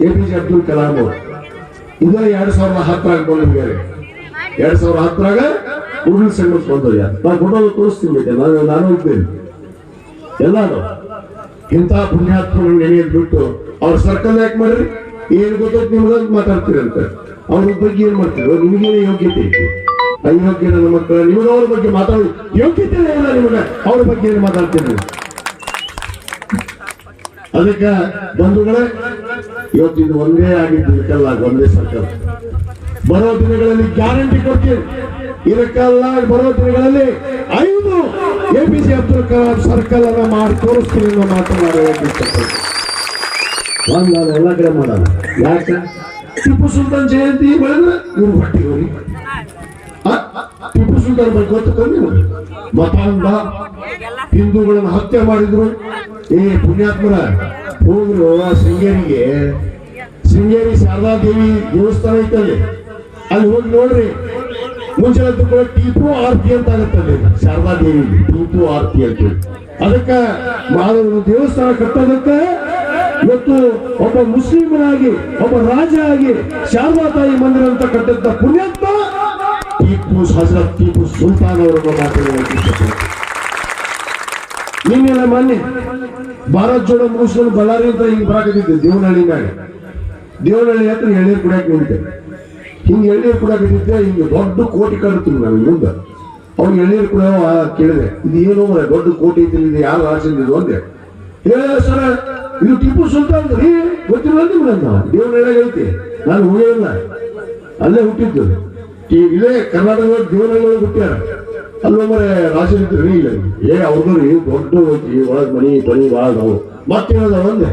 A: A P J Abdul Kalam ಅವರು. ಇದನ್ನ ಎರಡು ಸಾವಿರದ ಹತ್ತರಾಗ ಬಂದಿದೆ ಎರಡ್ ಸಾವಿರ ಹತ್ತರಾಗ ಕೂಡಲ್ ಸಂಘಕ್ಕೆ ಬಂದವು ನಾನು ಫೋಟೋ ತೋರಿಸ್ತೀನಿ ಬೇಕೆ ನಾನು ನಾನು ಇದ್ದೇನೆ ಎಲ್ಲಾರು. ಇಂಥ ಪುಣ್ಯಾತ್ಮಗಳು ನೆನೆಯೋದು ಬಿಟ್ಟು ಅವ್ರ ಸರ್ಕಲ್ ಯಾಕೆ ಮಾಡ್ರಿ? ಏನ್ ಗೊತ್ತೈತೆ ನಿಮ್ಗೆ ಮಾತಾಡ್ತೀರಿ ಅಂತ. ಅವ್ರ ಬಗ್ಗೆ ಏನ್ ಮಾಡ್ತೀರಿ? ನಿಮಗೇನು ಯೋಗ್ಯತೆ ಐತಿ. ಅಯೋಗ್ಯ ನನ್ನ ಮಕ್ಕಳ ಅವ್ರ ಬಗ್ಗೆ ಮಾತಾಡಿ. ಯೋಗ್ಯತೆ ಇಲ್ಲ ನಿಮಗೆ. ಅವ್ರ ಬಗ್ಗೆ ಏನು ಮಾತಾಡ್ತೀರಿ? ಅದಕ್ಕೆ ಬಂಧುಗಳೇ ಇವತ್ತು ಇದು ಒಂದೇ ಆಗಿದ್ದು ಇದಕ್ಕೆಲ್ಲ ಒಂದೇ ಸರ್ಕಾರ ಬರೋ ದಿನಗಳಲ್ಲಿ ಗ್ಯಾರಂಟಿ ಕೊಡ್ತೀವಿ. ಇದಕ್ಕೆಲ್ಲ ಬರೋ ದಿನಗಳಲ್ಲಿ ಐದು A P J Abdul Kalam circle ಅನ್ನ ಮಾಡಿ ತೋರಿಸ್ತೀನಿ ಅನ್ನೋ ಮಾತನಾಡಿ ಎಲ್ಲ ಕಡೆ ಮಾಡಲ್ಲ ಯಾಕೆ? ಟಿಪ್ಪು ಸುಲ್ತಾನ್ ಜಯಂತಿ ಬೆಳೆದ್ರೆ ಇವ್ರು ಹೊಟ್ಟಿಗೆ ಹೋಗಿ? ಟಿಪ್ಪು ಸುಲ್ತಾನ್ ಬಗ್ಗೆ ಗೊತ್ತು ನೀವು? ಮತಾಂಧ, ಹಿಂದೂಗಳನ್ನು ಹತ್ಯೆ ಮಾಡಿದ್ರು. ಏ, ಪುಣ್ಯಾತ್ಮರ, ಹೋದ್ರು ಆ ಶೃಂಗೇರಿಗೆ. ಶೃಂಗೇರಿ ಶಾರದಾ ದೇವಿ ದೇವಸ್ಥಾನ ಐತಲ್ಲಿ. ಅಲ್ಲಿ ಹೋಗಿ ನೋಡ್ರಿ. ಮುಂಚೆ ಕೂಡ ಟೀಪು ಆರ್ತಿ ಅಂತ ಆಗುತ್ತದೆ ಶಾರದಾ ದೇವಿ ಆರ್ತಿ ಅಂತ. ಅದಕ್ಕೆ ಮಾಧವನ ದೇವಸ್ಥಾನ ಕಟ್ಟೋದಕ್ಕೆ ಇವತ್ತು ಒಬ್ಬ ಮುಸ್ಲಿಮನಾಗಿ, ಒಬ್ಬ ರಾಜ ಆಗಿ ಶಾರದಾ ತಾಯಿ ಮಂದಿರ ಅಂತ ಕಟ್ಟಿದ್ದ ಪುಣ್ಯಾತ್ಮ ಟಿಪ್ಪು ಹಜರತ್ ಟಿಪ್ಪು ಸುಲ್ತಾನ್ ಅವರನ್ನು ಮಾತಾಡಿದ ನಿನ್ನೆಲ್ಲ ಮೊನ್ನೆ ಭಾರತ್ ಜೋಡೋ ಮುಗಿಸ್ಕೊಂಡು ಬಳ್ಳಾರಿ ಅಂತ ಹಿಂಗೆ ಬರಾಕತ್ತಿದ್ದೆ ದೇವನಹಳ್ಳಿ ಮ್ಯಾಗ ದೇವನಹಳ್ಳಿ ಹತ್ರ ಎಳ್ನೀರು ಕುಡಿಯಕ್ಕೆ ನಿಂತೆ. ಹಿಂಗ್ ಎಳ್ನೀರು ಕುಡಿಯಕತ್ತಿದ್ದೆ ಹಿಂಗೆ ದೊಡ್ಡ ಕೋಟಿ ಕಾಣುತ್ತೀನಿ ನಾನು ಮುಂದೆ. ಅವ್ನು ಎಳ್ನೀರು ಕೂಡ ಕೇಳಿದೆ, ಇದು ಏನು ದೊಡ್ಡ ಕೋಟಿ ಐತಿ ಇದು ಯಾರು ರಾಜನ್ ಇದು ಅಂದೆ. ಹೇಳ ಸರ, ಇದು ಟಿಪ್ಪು ಸುಲ್ತಾನ್ ರೀ ಗೊತ್ತಿಲ್ಲ ನಿಮ್ಗೆ ದೇವ್ರ ದೇವನಹಳ್ಳಿಯಾಗ ಐತಿ ನಾನು ಹೋಗಿಲ್ಲ ಅಲ್ಲೇ ಹುಟ್ಟಿದ್ದು. ಇಲ್ಲೇ ಕರ್ನಾಟಕದ ದೇವನಹಳ್ಳಿ ಹುಟ್ಟ್ಯಾರ ಅಲ್ಲೊಮ್ಮರೆ ರಾಜರಿದ್ರು ರೀ ಇಲ್ಲ. ಏ, ಅವ್ರದ್ದು ದೊಡ್ಡ ಒಳಗ್ ಮನಿ ಬಳಿ ಭಾಳ ಅದಾವು. ಮತ್ತೇನದ ಒಂದೆ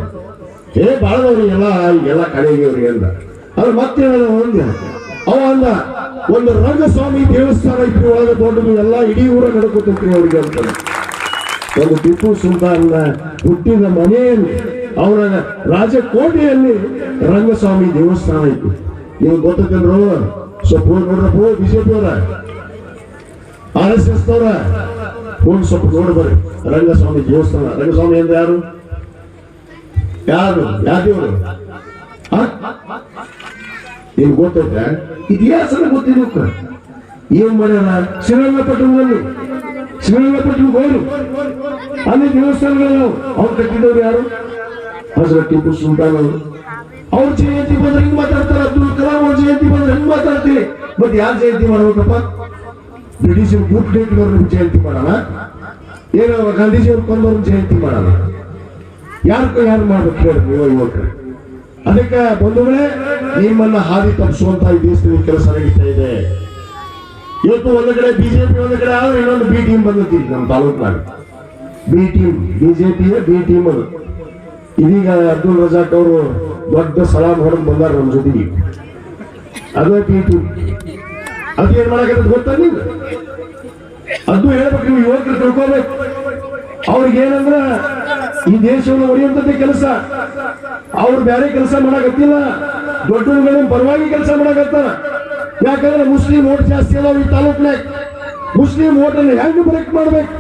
A: ಏ ಬಾಳದವ್ರಿ ಎಲ್ಲ, ಈಗೆಲ್ಲ ಕಡೆಗೆ ಅವ್ರಿಗೆ ಅಂದ. ಅದ್ರ ಮತ್ತೇನದ ಒಂದೆ ಅವ ಅಂದ ಒಂದು ರಂಗಸ್ವಾಮಿ ದೇವಸ್ಥಾನ ಇದ್ರೆ ಒಳಗೆ ದೊಡ್ಡದು ಎಲ್ಲ ಇಡೀ ಊರ ನಡ್ಕೊತಿರ್ತೀವಿ ಅವ್ರಿಗೆ ಅಂತ. ಒಂದು ಟಿಪ್ಪು ಸುಲ್ತಾನ್ನ ಹುಟ್ಟಿದ ಮನೆಯಲ್ಲಿ, ಅವರ ರಾಜಕೋಟೆಯಲ್ಲಿ ರಂಗಸ್ವಾಮಿ ದೇವಸ್ಥಾನ ಇತ್ತು. ನೀವು ಗೊತ್ತೇನ್ರು ಸ್ವಲ್ಪ ನೋಡ್ರ ನೋಡ್ರಪ್ಪ ಬಿಜೆಪಿ ಅವರ. ಆರ್ ಎಸ್ ಎಸ್ ಅವರ ಹೋಗಿ ಸ್ವಲ್ಪ ನೋಡ್ಬರ್ರಿ ರಂಗಸ್ವಾಮಿ ದೇವಸ್ಥಾನ. ರಂಗಸ್ವಾಮಿ ಅಂದ್ರೆ ಯಾರು? ಯಾರು? ಯಾವ ಏನ್ ಗೊತ್ತೈತೆ ಇತಿಹಾಸನ ಗೊತ್ತಿರುತ್ತೆ ಏನ್ ಮಾಡ್ಯಾರ ಶ್ರೀರಂಗಪಟ್ಟಣದಲ್ಲಿ. ಶ್ರೀರಂಗಪಟ್ಟಣ ಹೋದ್ರು. ಅಲ್ಲಿ ದೇವಸ್ಥಾನಗಳು ಅವ್ರು ಕಟ್ಟಿದವ್ರು ಯಾರು? ಹಜರತ್ ಟಿಪ್ಪು ಸುಲ್ತಾನ್ ಅವರು. ಅವ್ರ ಜಯಂತಿ ಬಂದ್ರೆ ಹಿಂಗ್ ಮಾತಾಡ್ತಾರೆ. ಅಬ್ದುಲ್ ಕಲಾಂ ಅವ್ರ ಜಯಂತಿ ಬಂದ್ರೆ ಹೆಂಗ್ ಮಾತಾಡ್ತೀವಿ ಬಟ್ ಯಾರು ಜಯಂತಿ ಮಾಡ್ಬೇಕಪ್ಪ? ಬ್ರಿಟಿಷ್ ಬೂಟ್ ಡೇಟ್ನವ್ರ ಜಯಂತಿ ಮಾಡೋಣ ಏನೋ ಗಾಂಧೀಜಿ ಅವ್ರು ಕೊಂದವ್ರ ಜಯಂತಿ ಮಾಡೋಣ ಯಾರು ಯಾರು ಮಾಡ್ಬೇಕು ಹೇಳಿ ನೀವು ಯುವಕರು. ಅದಕ್ಕೆ ಬಂಧುಗಳೇ, ನಿಮ್ಮನ್ನ ಹಾದಿ ತಪ್ಪಿಸುವಂತ ಈ ದೇಶದಲ್ಲಿ ಕೆಲಸ ನಡೀತಾ ಇದೆ. ಇವತ್ತು ಒಂದು ಕಡೆ ಬಿಜೆಪಿ, ಒಂದು ಕಡೆ ಆದ್ರೆ ಇನ್ನೊಂದು ಬಿ ಟೀಮ್ ಬಂದೈತಿ ನಮ್ಮ ತಾಲೂಕ್ನಾಗ B team BJP B team ಅದು. ಇದೀಗ ಅಬ್ದುಲ್ ರಜಾಕ್ ಅವರು ದೊಡ್ಡ ಸಲಾಮ್ ಹೊಡೆದು ಬಂದಾರ ನಮ್ಮ ಜೊತೆಗೆ. ಅದೇ ಬಿ ಟೀಮ್ ಅದು ಏನ್ ಮಾಡಕ್ಕೆ ಗೊತ್ತಾ ನೀವು ಅದು ಹೇಳ್ಬೇಕು, ನೀವು ಯುವಕರು ತಿಳ್ಕೋಬೇಕು. ಅವ್ರಿಗೆ ಏನಂದ್ರ ಈ ದೇಶವನ್ನು ಒಡೆಯುವಂತದ್ದೇ ಕೆಲಸ. ಅವ್ರು ಬೇರೆ ಕೆಲಸ ಮಾಡಕತ್ತಿಲ್ಲ. ದೊಡ್ಡಗಳ ಪರವಾಗಿ ಕೆಲಸ ಮಾಡಕತ್ತಾರ ಯಾಕಂದ್ರೆ ಮುಸ್ಲಿಂ ಓಟ್ ಜಾಸ್ತಿ ಅದಾವ ಈ ತಾಲೂಕ್ನಾಗ. ಮುಸ್ಲಿಂ ಓಟ್ ಅನ್ನು ಹೆಂಗ್ ಬ್ರೇಕ್ ಮಾಡ್ಬೇಕು?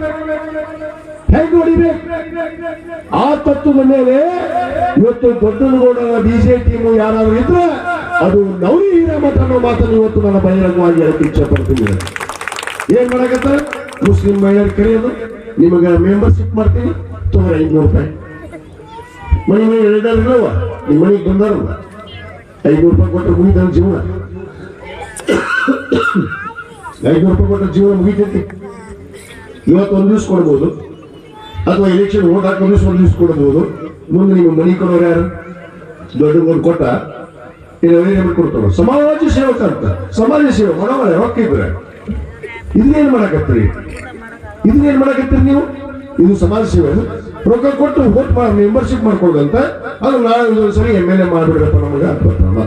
A: ಹೆಂಗ್ ಹೊಡಿಬೇಕು? ಆ ತತ್ತು ಮೇಲೆ ಇವತ್ತು ದೊಡ್ಡನಗೌಡ ಬಿಜೆಪಿ ಟೀಮು ಯಾರಾದ್ರೂ ಇದ್ರೆ ಅದು ನೌರಿ ಹಿರೇಮಠ ಅನ್ನೋ ಮಾತನ್ನು ಇವತ್ತು ನಾನು ಬಹಿರಂಗವಾಗಿ ಹೇಳಕ್ಕೆ ಇಚ್ಛೆ ಪಡ್ತೀನಿ ಏನ್ ಮಾಡಕತ್ತ ಮುಸ್ಲಿಂ ಮಹಿಳೆಯರು ಕರೆಯೋದು. ನಿಮಗೆ ಮೆಂಬರ್ಶಿಪ್ ಮಾಡ್ತೀನಿ. ತೊಗೊಳ್ರಿ ಐದ್ನೂರು ರೂಪಾಯಿ. ಮನೆ ಮನೆ ಹೇಳಿದಾರಲ್ಲವ ನಿಮ್ಮ ಮನೆಗೆ ಬಂದಾರಲ್ಲ? ಐನೂರು ರೂಪಾಯಿ ಕೊಟ್ಟರೆ ಮುಗಿದ ಜೀವನ? ಐನೂರು ರೂಪಾಯಿ ಕೊಟ್ಟರೆ ಜೀವನ ಮುಗಿತೈತಿ. ಇವತ್ತು ಒಂದು ದಿವ್ಸ ಕೊಡ್ಬೋದು. ಅಥವಾ ಎಲೆಕ್ಷನ್ ಓಟ್ ಹಾಕೋ ದಿವ್ಸ ಒಂದು ದಿವ್ಸ ಕೊಡ್ಬೋದು. ಮುಂದೆ ನೀವು ಮನೆ ಕೊಡೋರು ಯಾರು? ದೊಡ್ಡ ಒಂದು ಕೊಟ್ಟ ಏನು ಕೊಡ್ತಾವ ಸಮಾಜ ಸೇವಕ ಅಂತ. ಸಮಾಜ ಸೇವೆ ಮಾಡೋಣ ರೊಕ್ಕ ಇದ್ರೆ. ಇದನ್ನೇನು ಮಾಡಕತ್ತೀರಿ? ಇದನ್ನೇನು ಮಾಡಕತ್ತೀರಿ ನೀವು? ಇದು ಸಮಾಜ ಸೇವೆ. ರೊಕ್ಕ ಕೊಟ್ಟು ಹೋಟ್ ಮಾಡಿ ಮೆಂಬರ್ಶಿಪ್ ಮಾಡ್ಕೊಳ್ಳಂತ ಅದು ಇದೊಂದು ಸರಿ ಎಂ ಎಲ್ ಎ ಮಾಡ್ಬಿಡ್ರಪ್ಪ ನಮಗೆ. ಅಂತ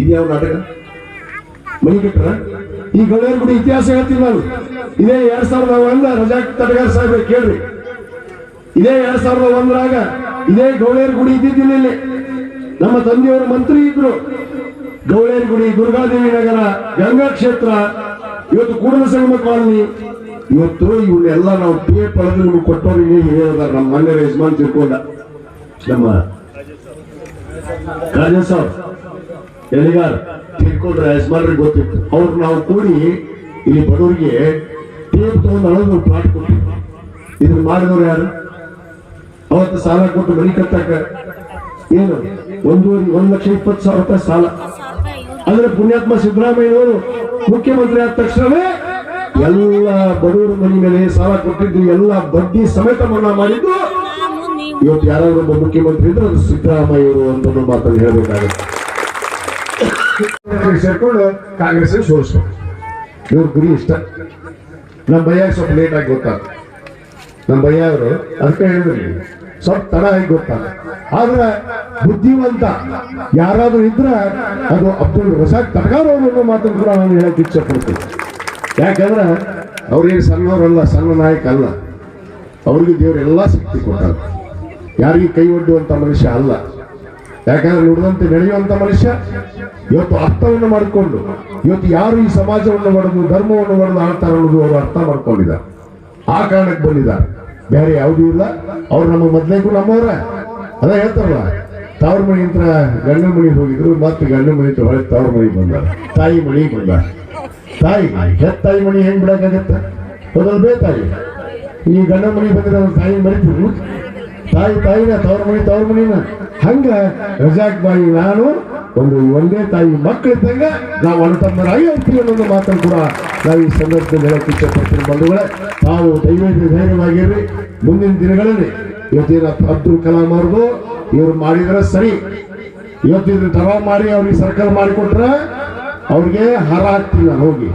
A: ಇದ್ಯಾವ ನಾಟಕ? ಮನಿ ಬಿಟ್ರ ಈ ಗಳೇರ್ ಗುಡಿ ಇತಿಹಾಸ ಹೇಳ್ತೀನಿ ನಾನು. ಇದೇ ಎರಡ್ ಸಾವಿರದ ಒಂದ ರಜಾ ತಟಗಾರ್ ಸಾಹೇಬ್ ಕೇಳ್ರಿ. ಇದೇ ಎರಡ್ ಸಾವಿರದ ಒಂದರಾಗ ಇದೇ ಗೌಳೇರ್ ಗುಡಿ ಇದ್ದಿದ್ದಿಲ್ಲ ಇಲ್ಲಿ. ನಮ್ಮ ತಂದೆಯವರು ಮಂತ್ರಿ ಇದ್ರು. ಗೌಳೇರ್ ಗುಡಿ, ದುರ್ಗಾದೇವಿ ನಗರ, ಗಂಗಾ ಕ್ಷೇತ್ರ, ಇವತ್ತು ಕೂಡಲ ಸಂಗಮ ಕಾಲನಿ. ಇವತ್ತು ಇವನ್ನೆಲ್ಲ ನಾವು ಟೇಪ್ ಪಡೆದು ನಿಮ್ಗೆ ಕೊಟ್ಟವ್ರಿಗೆ ಹೇಳಿದ ನಮ್ಮ ಮನೆ ಯಜಮಾನ್ ತಿಳ್ಕೊಂಡ. ನಮ್ಮ ರಾಜನ್ ಸಾಬ್ ಎಲ್ಲಿಗಾರ? ತಿಳ್ಕೊಂಡ್ರೆ ಯಜಮಾನ್ರಿಗೆ ಗೊತ್ತಿತ್ತು. ಅವ್ರು ನಾವು ಕೂಡಿ ಇಲ್ಲಿ ಬಡವರಿಗೆ ಟೇಪ್ ತಗೊಂಡು ಅಳದು ಪ್ಲಾಟ್ ಕೊಟ್ಟು ಇದನ್ನ ಮಾಡಿದವ್ರು ಯಾರು? ಅವತ್ತು ಸಾಲ ಕೊಟ್ಟು ಮನೆ ಕಟ್ಟಾಕ ಏನು? ಒಂದೂವರೆ, ಒಂದ್ ಲಕ್ಷ ಇಪ್ಪತ್ತು ಸಾವಿರ ರೂಪಾಯಿ ಸಾಲ. ಅಂದ್ರೆ ಪುಣ್ಯಾತ್ಮ ಸಿದ್ದರಾಮಯ್ಯನವರು ಮುಖ್ಯಮಂತ್ರಿ ಆದ ತಕ್ಷಣವೇ ಎಲ್ಲ ಬಡವರು ಮನೆ ಮೇಲೆ ಸಾಲ ಕೊಟ್ಟಿದ್ದು ಎಲ್ಲ ಬಡ್ಡಿ ಸಮೇತ ಮನ್ನಾ ಮಾಡಿದ್ದು. ಇವತ್ತು ಯಾರಾದ್ರೂ ಒಬ್ಬ ಮುಖ್ಯಮಂತ್ರಿ ಇದ್ರೆ ಅದು ಸಿದ್ದರಾಮಯ್ಯವರು ಅಂತ ಮಾತನ್ನು ಹೇಳಬೇಕಾಗುತ್ತೆ. ಸೇರ್ಕೊಂಡು ಕಾಂಗ್ರೆಸ್ ಸೋಲಿಸ್ಬೇಕು ಇವ್ರ ಗುರಿ ಇಷ್ಟ. ನಮ್ಮ ಭಯ ಸ್ವಲ್ಪ ಲೇಟ್ ಆಗಿ ಗೊತ್ತಾಗ ನಮ್ಮ ಭಯ ಅವರು ಅದಕ್ಕೆ ಹೇಳಿದ್ರಿ ಸ್ವಲ್ಪ ತಡ ಆಗಿ ಗೊತ್ತಾಗ ಆದ್ರೆ ಬುದ್ಧಿವಂತ ಯಾರಾದ್ರೂ ಇದ್ರೆ ಅದು ಅಬ್ದುಲ್ ರಸಾಕ್ ತಟಗಾರ್ ಅವರು ಮಾತನ್ನು ಕೂಡ ನಾನು ಹೇಳಕ್ಕೆ ಇಚ್ಛೆ ಪಡ್ತೀನಿ. ಯಾಕಂದ್ರೆ ಅವ್ರೇನು ಸಣ್ಣವರಲ್ಲ, ಸಣ್ಣ ನಾಯಕ ಅಲ್ಲ ಅವ್ರಿಗೆ ದೇವರೆಲ್ಲ ಶಕ್ತಿ ಕೊಟ್ಟಾರ. ಯಾರಿಗೆ ಕೈ ಒಡ್ಡುವಂತ ಮನುಷ್ಯ ಅಲ್ಲ. ಯಾಕಂದ್ರೆ ನುಡಿದಂತೆ ನಡೆಯುವಂಥ ಮನುಷ್ಯ ಇವತ್ತು ಅರ್ಥವನ್ನು ಮಾಡಿಕೊಂಡು, ಇವತ್ತು ಯಾರು ಈ ಸಮಾಜವನ್ನು ಹೊಡೆದು ಧರ್ಮವನ್ನು ಹೊಡೆದು ಆಡ್ತಾರೆ ಅನ್ನೋದು ಅವರು ಅರ್ಥ ಮಾಡ್ಕೊಂಡಿದ್ದಾರೆ. ಆ ಕಾರಣಕ್ಕೆ ಬಂದಿದ್ದಾರೆ. ಬೇರೆ ಯಾವುದೂ ಇಲ್ಲ. ಅವ್ರು ನಮ್ಮ ಮೊದ್ಲೇಗೂ ನಮ್ಮವ್ರ. ಅದ ಹೇಳ್ತಾರಲ್ಲ, ತವ್ರ ಮನೆ ಅಂತ ಗಂಡ ಮನೆಗೆ ಹೋಗಿದ್ರು, ಮತ್ತೆ ಗಂಡ ಮನೆ ಹತ್ರ ಹೊರಗೆ ತವ್ರ ಮನೆಗೆ ಬಂದ ತಾಯಿ ಮನೆಗೆ ಬಂದಾರ. ತಾಯಿ ಹೆತ್ತ ತಾಯಿ ಮಣಿ ಹೆಂಗ್ ಬಿಡಕ್ಕಾಗತ್ತ? ಮೊದಲು ಬೇ ತಾಯಿ. ಈ ಗಂಡ ಮಣಿ ಬಂದ್ರೆ ತಾಯಿ ಮರಿತೀವಿ ತಾಯಿ ತಾಯಿನ, ತವ್ರ ಮಣಿ ತವ್ರ ಮನಿನ ಹಂಗ ರಜಾಕ್ ಬಾಯಿ ನಾನು ಒಂದು ಒಂದೇ ತಾಯಿ ಮಕ್ಕಳಿದ್ದಂಗ ನಾವು ಅಣ್ಣತಮ್ಮರಾಗಿ ಹೋಗ್ತೀವಿ ಅನ್ನೋದು ಮಾತನ್ನು ಕೂಡ ನಾವು ಈ ಸಂದರ್ಭದಲ್ಲಿ ಹೇಳಕ್ಕೆ ಇಷ್ಟಪಡ್ತೀನಿ ಬಂಧುಗಳೇ. ತಾವು ದಯವಿಟ್ಟು ಧೈರ್ಯವಾಗಿರ್ರಿ. ಮುಂದಿನ ದಿನಗಳಲ್ಲಿ ಇವತ್ತಿನ ಅಬ್ದುಲ್ ಕಲಾಂ ಅವ್ರದ್ದು ಇವ್ರು ಮಾಡಿದ್ರೆ ಸರಿ. ಇವತ್ತಿನ ತವ ಮಾಡಿ ಅವ್ರಿಗೆ ಸರ್ಕಾರ ಮಾಡಿಕೊಟ್ರೆ ಅವ್ರಿಗೆ ಹರ ಹಾಕ್ತೀವಿ ನಾನು ಹೋಗಿ.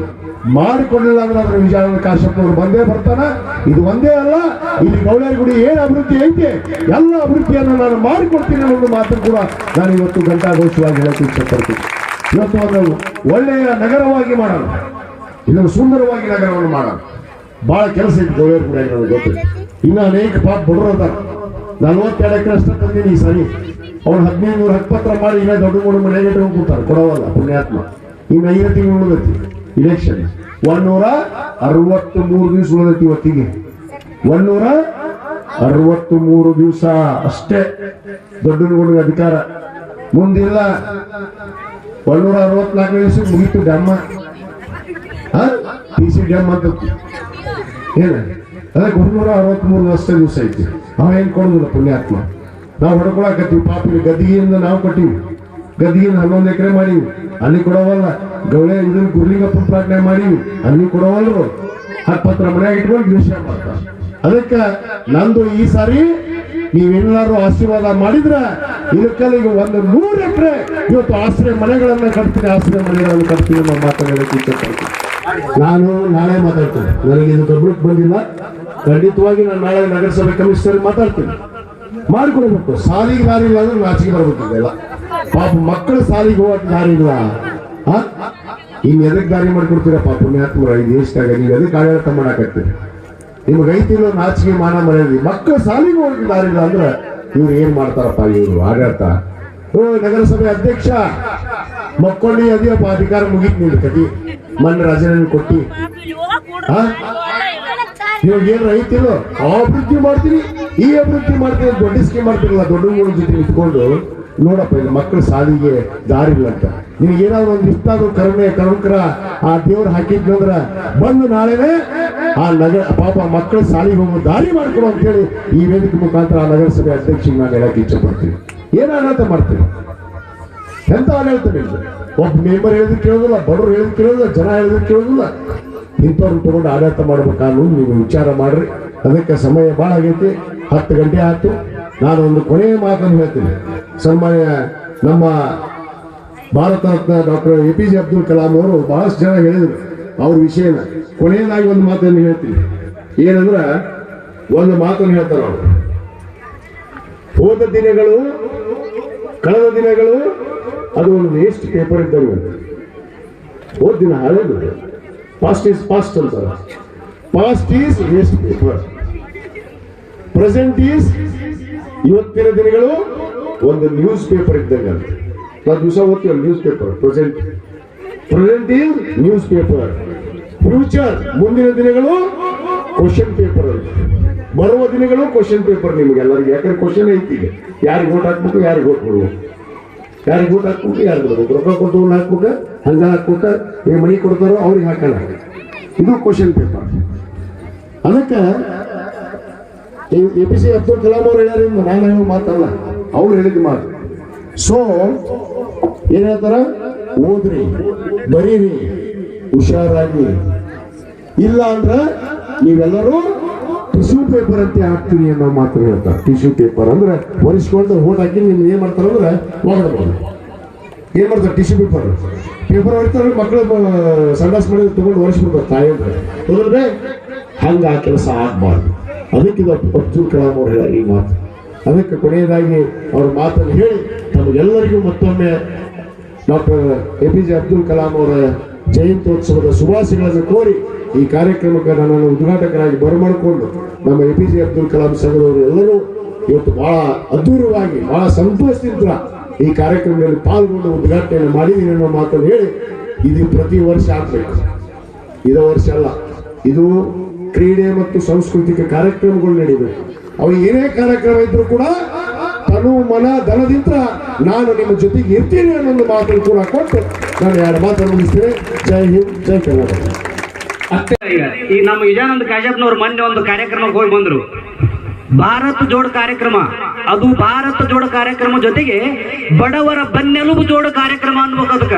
A: ಮಾಡಿಕೊಡಲಿಲ್ಲ ಅಂದ್ರೆ ಅದ್ರ ವಿಜಯಾನಂದ ಕಾಶ್ಯಪ್ನವ್ರು ಬಂದೇ ಬರ್ತಾನ. ಇದು ಒಂದೇ ಅಲ್ಲ, ಇಲ್ಲಿ ಗೌಳೇರಗುಡಿ ಏನು ಅಭಿವೃದ್ಧಿ ಐತೆ, ಎಲ್ಲ ಅಭಿವೃದ್ಧಿಯನ್ನು ನಾನು ಮಾಡಿಕೊಡ್ತೀನಿ ಅನ್ನೋ ಮಾತನ್ನು ಕೂಡ ನಾನು ಇವತ್ತು ಘಂಟಾಘೋಷವಾಗಿ ಹೇಳಕ್ಕೆ ಇಷ್ಟಪಡ್ತೀನಿ. ಇವತ್ತು ಒಂದು ಒಳ್ಳೆಯ ನಗರವಾಗಿ ಮಾಡೋಣ. ಇದನ್ನು ಸುಂದರವಾಗಿ ನಗರವನ್ನು ಮಾಡೋಣ. ಬಹಳ ಕೆಲಸ ಇತ್ತು ಗೌಳೇರಗುಡಿ ಗುಡಿ ಗೊತ್ತು. ಇನ್ನು ಅನೇಕ ಪಾಪ ಬಡವರು ಅದಾರ. ನಲ್ವತ್ತೆರಡು ಎಕರೆ ಅಷ್ಟ ತಂದೀನಿ ಈ ಸರಿ. ಅವ್ರು ಹದಿನೈದು ನೂರ ಹತ್ತತ್ರ ಮಾಡಿ ಇನ್ನೂ ದೊಡ್ಡ ಮೂರು ಮನೆಗೆ ಹೋಗ್ಬಿಡ್ತಾರೆ ಕೊಡೋವಲ್ಲ, ಪುಣ್ಯಾತ್ಮ. ಇನ್ನು ಐದು ತಿಂಗಳು ಉಳಿದೈತಿ? ಇಲೆಕ್ಷನ್ ಒಂದೂರ ಅರವತ್ತು ಮೂರು ದಿವಸ ಉಳಿದೈತಿ ಇವತ್ತಿಗೆ. ಒಂದೂರ ಅರವತ್ತು ಮೂರು ದಿವಸ ಅಷ್ಟೇ ದೊಡ್ಡನಗುಡಿಗೆ ಅಧಿಕಾರ. ಮುಂದಿಲ್ಲ. ಒಂದೂರ ಅರವತ್ನಾಲ್ಕು ದಿವಸ ಮುಗಿತು ಡ್ಯಾಮ್. ಪಿ ಸಿ ಡ್ಯಾಮ್ ಅಂತ ಏನ? ಅದಕ್ಕೆ ಒಂದೂರ ಅರವತ್ಮೂರು ವರ್ಷ ದಿವಸ ಐತಿ. ಅವ ಏನು ಕೊಡುದಿಲ್ಲ ಪುಣ್ಯಾತ್ಮ? ನಾವು ಹೊಡ್ಕೊಳಕತ್ತೀವಿ ಪಾಪಿ ಇಲ್ಲಿ ಗದ್ದಿಗೆಯಿಂದ ನಾವು ಕೊಟ್ಟಿವಿ. ಗದ್ದಿಗೆಯಿಂದ ಹನ್ನೊಂದು ಎಕರೆ ಮಾಡೀವಿ. ಅಲ್ಲಿ ಕೊಡವಲ್ಲ. ಗೌಳೆ ಇದನ್ನ ಗುರ್ಲಿಂಗಪ್ಪ ಪ್ರಾರ್ಥನೆ ಮಾಡಿವಿ. ಅಲ್ಲಿ ಕೊಡವಲ್ರು. ಹತ್ತತ್ರ ಮನೆಯಾಗ ಇಟ್ಕೊಂಡು ವಿಷಯ ಮಾಡ್ತಾರೆ. ಅದಕ್ಕೆ ನಂದು ಈ ಸಾರಿ ನೀವೆಲ್ಲರೂ ಆಶೀರ್ವಾದ ಮಾಡಿದ್ರ ಇದಕ್ಕಲ್ಲಿ ಒಂದು ನೂರು ಎಕರೆ ಇವತ್ತು ಆಶ್ರಯ ಮನೆಗಳನ್ನ ಕಟ್ತೀನಿ, ಆಶ್ರಯ ಮನೆಗಳನ್ನು ಕಟ್ತೀನಿ ಅನ್ನೋ ಮಾತಾಡೋದಕ್ಕೆ ನಾನು ನಾಳೆ ಮಾತಾಡ್ತೇನೆ. ನನಗೆ ಇದು ಕಬ್ಬಕ್ಕೆ ಬಂದಿಲ್ಲ. ಖಂಡಿತವಾಗಿ ನಾನು ನಾಳೆ ನಗರಸಭೆ ಕಮಿಷನರ್ ಮಾತಾಡ್ತೀನಿ. ಮಾಡಿಕೊಡ್ಬೇಕು. ಸಾಲಿಗೆ ದಾರಿ ಇಲ್ಲ ಅಂದ್ರೆ ನಾಚಿಗೆ ಬರ್ಬೇಕಾಗಲ್ಲ ಪಾಪ ಮಕ್ಕಳು ಸಾಲಿಗೆ ಹೋಗಕ್ಕೆ ದಾರಿ ಇಲ್ಲ? ಇನ್ ಎದಕ್ ದಾರಿ ಮಾಡ್ಕೊಡ್ತೀರಪ್ಪ ಪುಣ್ಯಾತ್ಮರ? ಈ ದೇಶದಾಗ ನೀವು ಎದಕ್ ಆಡಳಿತ ಮಾಡಾಕತ್ತೀರಿ? ನಿಮ್ಗೆ ಐತಿಲ್ಲ ನಾಚಿಕೆ ಮಾನ ಮರ್ಯಾದೆ. ಮಕ್ಕಳು ಸಾಲಿಗೆ ಹೋಗಕ್ಕೆ ದಾರಿ ಇಲ್ಲ ಅಂದ್ರೆ ಇವ್ರು ಏನ್ ಮಾಡ್ತಾರಪ್ಪ ಇವ್ರು? ಆಡಳಿತ ಓ, ನಗರಸಭೆ ಅಧ್ಯಕ್ಷ ಮಕ್ಕೊಂಡಿ ಅದಿಯಪ್ಪ, ಅಧಿಕಾರ ಮುಗಿತ್ ನಿಂದು ಕತಿ. ಮನ್ನ ರಾಜೀನಾಮೆ ಕೊಟ್ಟಿ? ನೀವು ಏನ್ ರೈತಿರೋ ಆ ಅಭಿವೃದ್ಧಿ ಮಾಡ್ತೀರಿ, ಈ ಅಭಿವೃದ್ಧಿ ಮಾಡ್ತೀರಿ, ದೊಡ್ಡ ಸ್ಕೀಮ್ ಮಾಡ್ತೀರಲ್ಲ, ದೊಡ್ಡ ಮೂಲ ಜೊತೆ ನಿಂತ್ಕೊಂಡು. ನೋಡಪ್ಪ ಇಲ್ಲಿ ಮಕ್ಕಳು ಸಾಲಿಗೆ ದಾರಿ ಇಲ್ಲ ಅಂತ ನಿನಗೆ ಏನಾದ್ರು ಒಂದು ಇಷ್ಟ ಆದ್ರೂ ಕರುಣೆ ಕರುಣಕರ ಆ ದೇವ್ರು ಹಾಕಿದ್ನಂದ್ರ ಬಂದು ನಾಳೆನೆ ಆ ನಗರ, ಪಾಪ ಮಕ್ಕಳು ಸಾಲಿಗೆ ಹೋಗೋ, ದಾರಿ ಮಾಡ್ಕೊಡು ಅಂತ ಹೇಳಿ ಈ ವೇದಿಕೆ ಮುಖಾಂತರ ಆ ನಗರಸಭೆ ಅಧ್ಯಕ್ಷರಿಗೆ ನಾನು ಹೇಳಕ್ಕೆ ಇಚ್ಛೆ ಪಡ್ತೀನಿ. ಏನು ಆಡಳಿತ ಮಾಡ್ತೀನಿ. ಎಂತ ಹೇಳ್ತಾರೆ ಒಬ್ಬ ಮೆಂಬರ್ ಹೇಳಿದ್ ಕೇಳೋದಿಲ್ಲ, ಬಡವ್ರು ಹೇಳಿದ್ ಕೇಳೋದಿಲ್ಲ, ಜನ ಹೇಳಿದ್ ಕೇಳೋದಿಲ್ಲ. ಇಂಥವ್ರನ್ನ ತಗೊಂಡು ಆಡಳಿತ ಅನ್ನೋದು ನೀವು ವಿಚಾರ ಮಾಡ್ರಿ. ಅದಕ್ಕೆ ಸಮಯ ಭಾಳ ಆಗೈತಿ. ಹತ್ತು ಗಂಟೆ ಆಯ್ತು. ನಾನು ಒಂದು ಕೊನೆಯ ಮಾತನ್ನು ಹೇಳ್ತೀನಿ. ಸನ್ಮಾನ್ಯ ನಮ್ಮ Bharat Ratna doctor A P J Abdul Kalam ಅವರು ಬಹಳಷ್ಟು ಜನ ಹೇಳಿದರು ಅವ್ರ ವಿಷಯನ. ಕೊನೆಯದಾಗಿ ಒಂದು ಮಾತನ್ನು ಹೇಳ್ತೀನಿ. ಏನಂದ್ರೆ ಒಂದು ಮಾತನ್ನು ಹೇಳ್ತಾರೆ ಅವರು. ಹೋದ ದಿನಗಳು, ಕಳೆದ ದಿನಗಳು, ಅದು ಒಂದು ವೇಸ್ಟ್ ಪೇಪರ್ ಇದ್ದಂಗೆ ಹೋದ ದಿನ ಹಳೆದು ಪಾಸ್ಟ್ ಈಸ್ ಪಾಸ್ಟ್ ಅಂತಾರೆ. Past is waste paper present is ಇವತ್ತಿನ ದಿನಗಳು ಒಂದು ನ್ಯೂಸ್ ಪೇಪರ್ ಇದ್ದಂಗೆ ಅಂತ. ನಾವು ದಿವಸ ಓದ್ತೀವಿ news paper present present is news paper future ಮುಂದಿನ ದಿನಗಳು ಕ್ವಶನ್ ಪೇಪರ್ ಅಂತ ಬರುವ ದಿನಗಳು ಕ್ವಶನ್ ಪೇಪರ್ ನಿಮ್ಗೆ ಎಲ್ಲರಿಗೆ. ಯಾಕಂದ್ರೆ ಕ್ವಶನ್ ಐತಿ ಯಾರಿಗೆ ಓಟ್ ಹಾಕ್ಬೇಕು, ಯಾರಿಗೆ ಓಟ್ ಕೊಡ್ಬೇಕು? ಯಾರಿಗೆ ಓಟ್ ಹಾಕ್ಬೇಕು ಯಾರು ಬಿಡ್ಬೇಕು ರೊಕ್ಕ ಕೊಟ್ಟು ಹಾಕ್ಬೇಕು ಹಂಗ ಹಾಕ್ಬೇಕ ನೀವು ಮನಿ ಕೊಡ್ತಾರೋ ಅವ್ರಿಗೆ ಹಾಕಲ್ಲ. ಇದು ಕ್ವಶನ್ ಪೇಪರ್ ಅದಕ್ಕೆ A P J Abdul Kalam ಅವ್ರು ಹೇಳ್ಯಾರಿಂದ ನಾನು ಮಾತಲ್ಲ. ಅವ್ರು ಹೇಳಿದ ಮಾತು. ಸೊ ಏನ್ ಓದ್ರಿ, ಬರೀರಿ, ಹುಷಾರಾಗಿ. ಇಲ್ಲ ಅಂದ್ರ ನೀವೆಲ್ಲರೂ ಟಿಶ್ಯೂ ಪೇಪರ್ ಅಂತ ಹಾಕ್ತೀನಿ ಅನ್ನೋ ಮಾತು ಹೇಳ್ತಾರೆ. ಟಿಶ್ಯೂ ಪೇಪರ್ ಅಂದ್ರೆ ಒರೆಸ್ಕೊಂಡು ಓಟ್ ಹಾಕಿ ನಿಮ್ಗೆ ಏನ್ ಮಾಡ್ತಾರೆ ಅಂದ್ರೆ ಓಡಬಹುದು ಏನ್ ಮಾಡ್ತಾರೆ? Tissue paper. ಪೇಪರ್ ಹೊಡಿತಾರೆ ಮಕ್ಕಳು ಸಂಡಾಸ್ ಮಾಡಿ ತಗೊಂಡು ಒರೆಸ್ಬಿಡ್ತಾರೆ ಹೌದ್ರೆ ಹಂಗ ಆ ಕೆಲಸ ಆಗ್ಬಾರ್ದು. ಅದಕ್ಕೆ ಇದು ಅಬ್ದುಲ್ ಕಲಾಂ ಅವ್ರು ಹೇಳ್ಯಾರ ಈ ಮಾತು. ಅದಕ್ಕೆ ಕೊನೆಯದಾಗಿ ಅವರ ಮಾತನ್ನು ಹೇಳಿ ತಮಗೆಲ್ಲರಿಗೂ ಮತ್ತೊಮ್ಮೆ doctor A P J Abdul Kalam ಅವರ ಜಯಂತ್ಯೋತ್ಸವದ ಶುಭಾಶಯಗಳನ್ನು ಕೋರಿ ಈ ಕಾರ್ಯಕ್ರಮಕ್ಕೆ ನನ್ನನ್ನು ಉದ್ಘಾಟಕರಾಗಿ ಬರಮಾಡಿಕೊಂಡು ನಮ್ಮ A P J Abdul Kalam ಸಂಘದವರು ಎಲ್ಲರೂ ಇವತ್ತು ಬಹಳ ಅದ್ಭುತವಾಗಿ ಬಹಳ ಸಂತೋಷದಿಂದ ಈ ಕಾರ್ಯಕ್ರಮದಲ್ಲಿ ಪಾಲ್ಗೊಂಡು ಉದ್ಘಾಟನೆ ಮಾಡಿದ್ದೀನಿ ಅನ್ನೋ ಮಾತನ್ನು ಹೇಳಿ ಇದು ಪ್ರತಿ ವರ್ಷ ಆಗಬೇಕು. ಇದೇ ವರ್ಷ ಅಲ್ಲ, ಇದು ಕ್ರೀಡೆ ಮತ್ತು ಸಾಂಸ್ಕೃತಿಕ ಕಾರ್ಯಕ್ರಮಗಳು ನಡೀಬೇಕು ಅವು ಏನೇ ಕಾರ್ಯಕ್ರಮ ಇದ್ರು ಕೂಡ ತನು ಮನ ಧನದಿಂದ ನಾನು ನಿಮ್ಮ ಜೊತೆಗೆ ಇರ್ತೀನಿ ಒಂದು ಮಾತನ್ನು ಕೂಡ ಕೊಟ್ಟು ನಾನು ಎರಡು ಮಾತನ್ನು ಮುಗಿಸ್ತೇನೆ. ಜೈ ಹಿಂದ್, ಜೈ ಕರ್ನಾಟಕ
B: ಈ ನಮ್ಮ ವಿಜಯಾನಂದ ಕಾಶ್ಯಪ್ನವ್ರು ಮೊನ್ನೆ ಒಂದು ಕಾರ್ಯಕ್ರಮಕ್ಕೆ ಹೋಗಿ ಬಂದರು. ಭಾರತ್ ಜೋಡ್ ಕಾರ್ಯಕ್ರಮ. ಅದು ಭಾರತ ಜೋಡ್ ಕಾರ್ಯಕ್ರಮ ಜೊತೆಗೆ ಬಡವರ ಬೆನ್ನೆಲುಬು ಜೋಡ್ ಕಾರ್ಯಕ್ರಮ ಅನ್ಬೇಕು ಅದಕ್ಕ.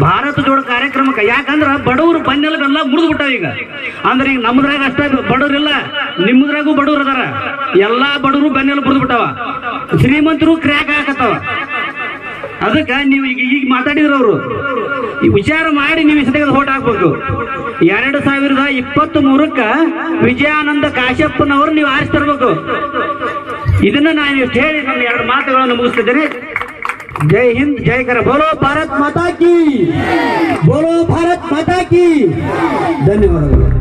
B: ಭಾರತ ಜೋಡ ಕಾರ್ಯಕ್ರಮಕ್ಕೆ. ಯಾಕಂದ್ರ ಬಡವರು ಪನ್ನೆಲ್ಲ ಮುರಿದು ಬಿಟ್ಟಾವ ಈಗ. ಅಂದ್ರೆ ಈಗ ನಮ್ಮದ್ರಾಗ ಅಷ್ಟೇ ಬಡವರಿಲ್ಲ ನಿಮ್ಮದ್ರಾಗೂ ಬಡವರು ಅದಾರ. ಎಲ್ಲಾ ಬಡವರು ಬೆನ್ನೆಲ್ಲ ಮುರಿದು ಬಿಟ್ಟಾವ ಶ್ರೀಮಂತರು ಕ್ರ್ಯಾಕ್ ಹಾಕತ್ತವ. ಅದಕ್ಕೆ ನೀವು ಈಗ ಈಗ ಮಾತಾಡಿದ್ರು ಅವರು. ವಿಚಾರ ಮಾಡಿ ನೀವು ಇಷ್ಟ ಓಟ್ ಹಾಕ್ಬೇಕು ಎರಡು ಸಾವಿರದ ಇಪ್ಪತ್ತ್ ಮೂರಕ್ಕ ವಿಜಯಾನಂದ ಕಾಶ್ಯಪ್ಪನವರು ನೀವು ಆರಿಸ್ತಿರ್ಬೇಕು. ತರಬೇಕು ಇದನ್ನ ನಾನು ಹೇಳಿ ನನ್ನ ಎರಡು ಮಾತುಗಳನ್ನು ಮುಗಿಸ್ತಿದ್ದೇನೆ. ಜೈ ಹಿಂದ್ ಜೈ ಕರ ಬೋಲೋ ಭಾರತ್ ಮಾತಾ ಕಿ ಬೋಲೋ ಭಾರತ್ ಮಾತಾ ಕಿ ಧನ್ಯವಾದಗಳು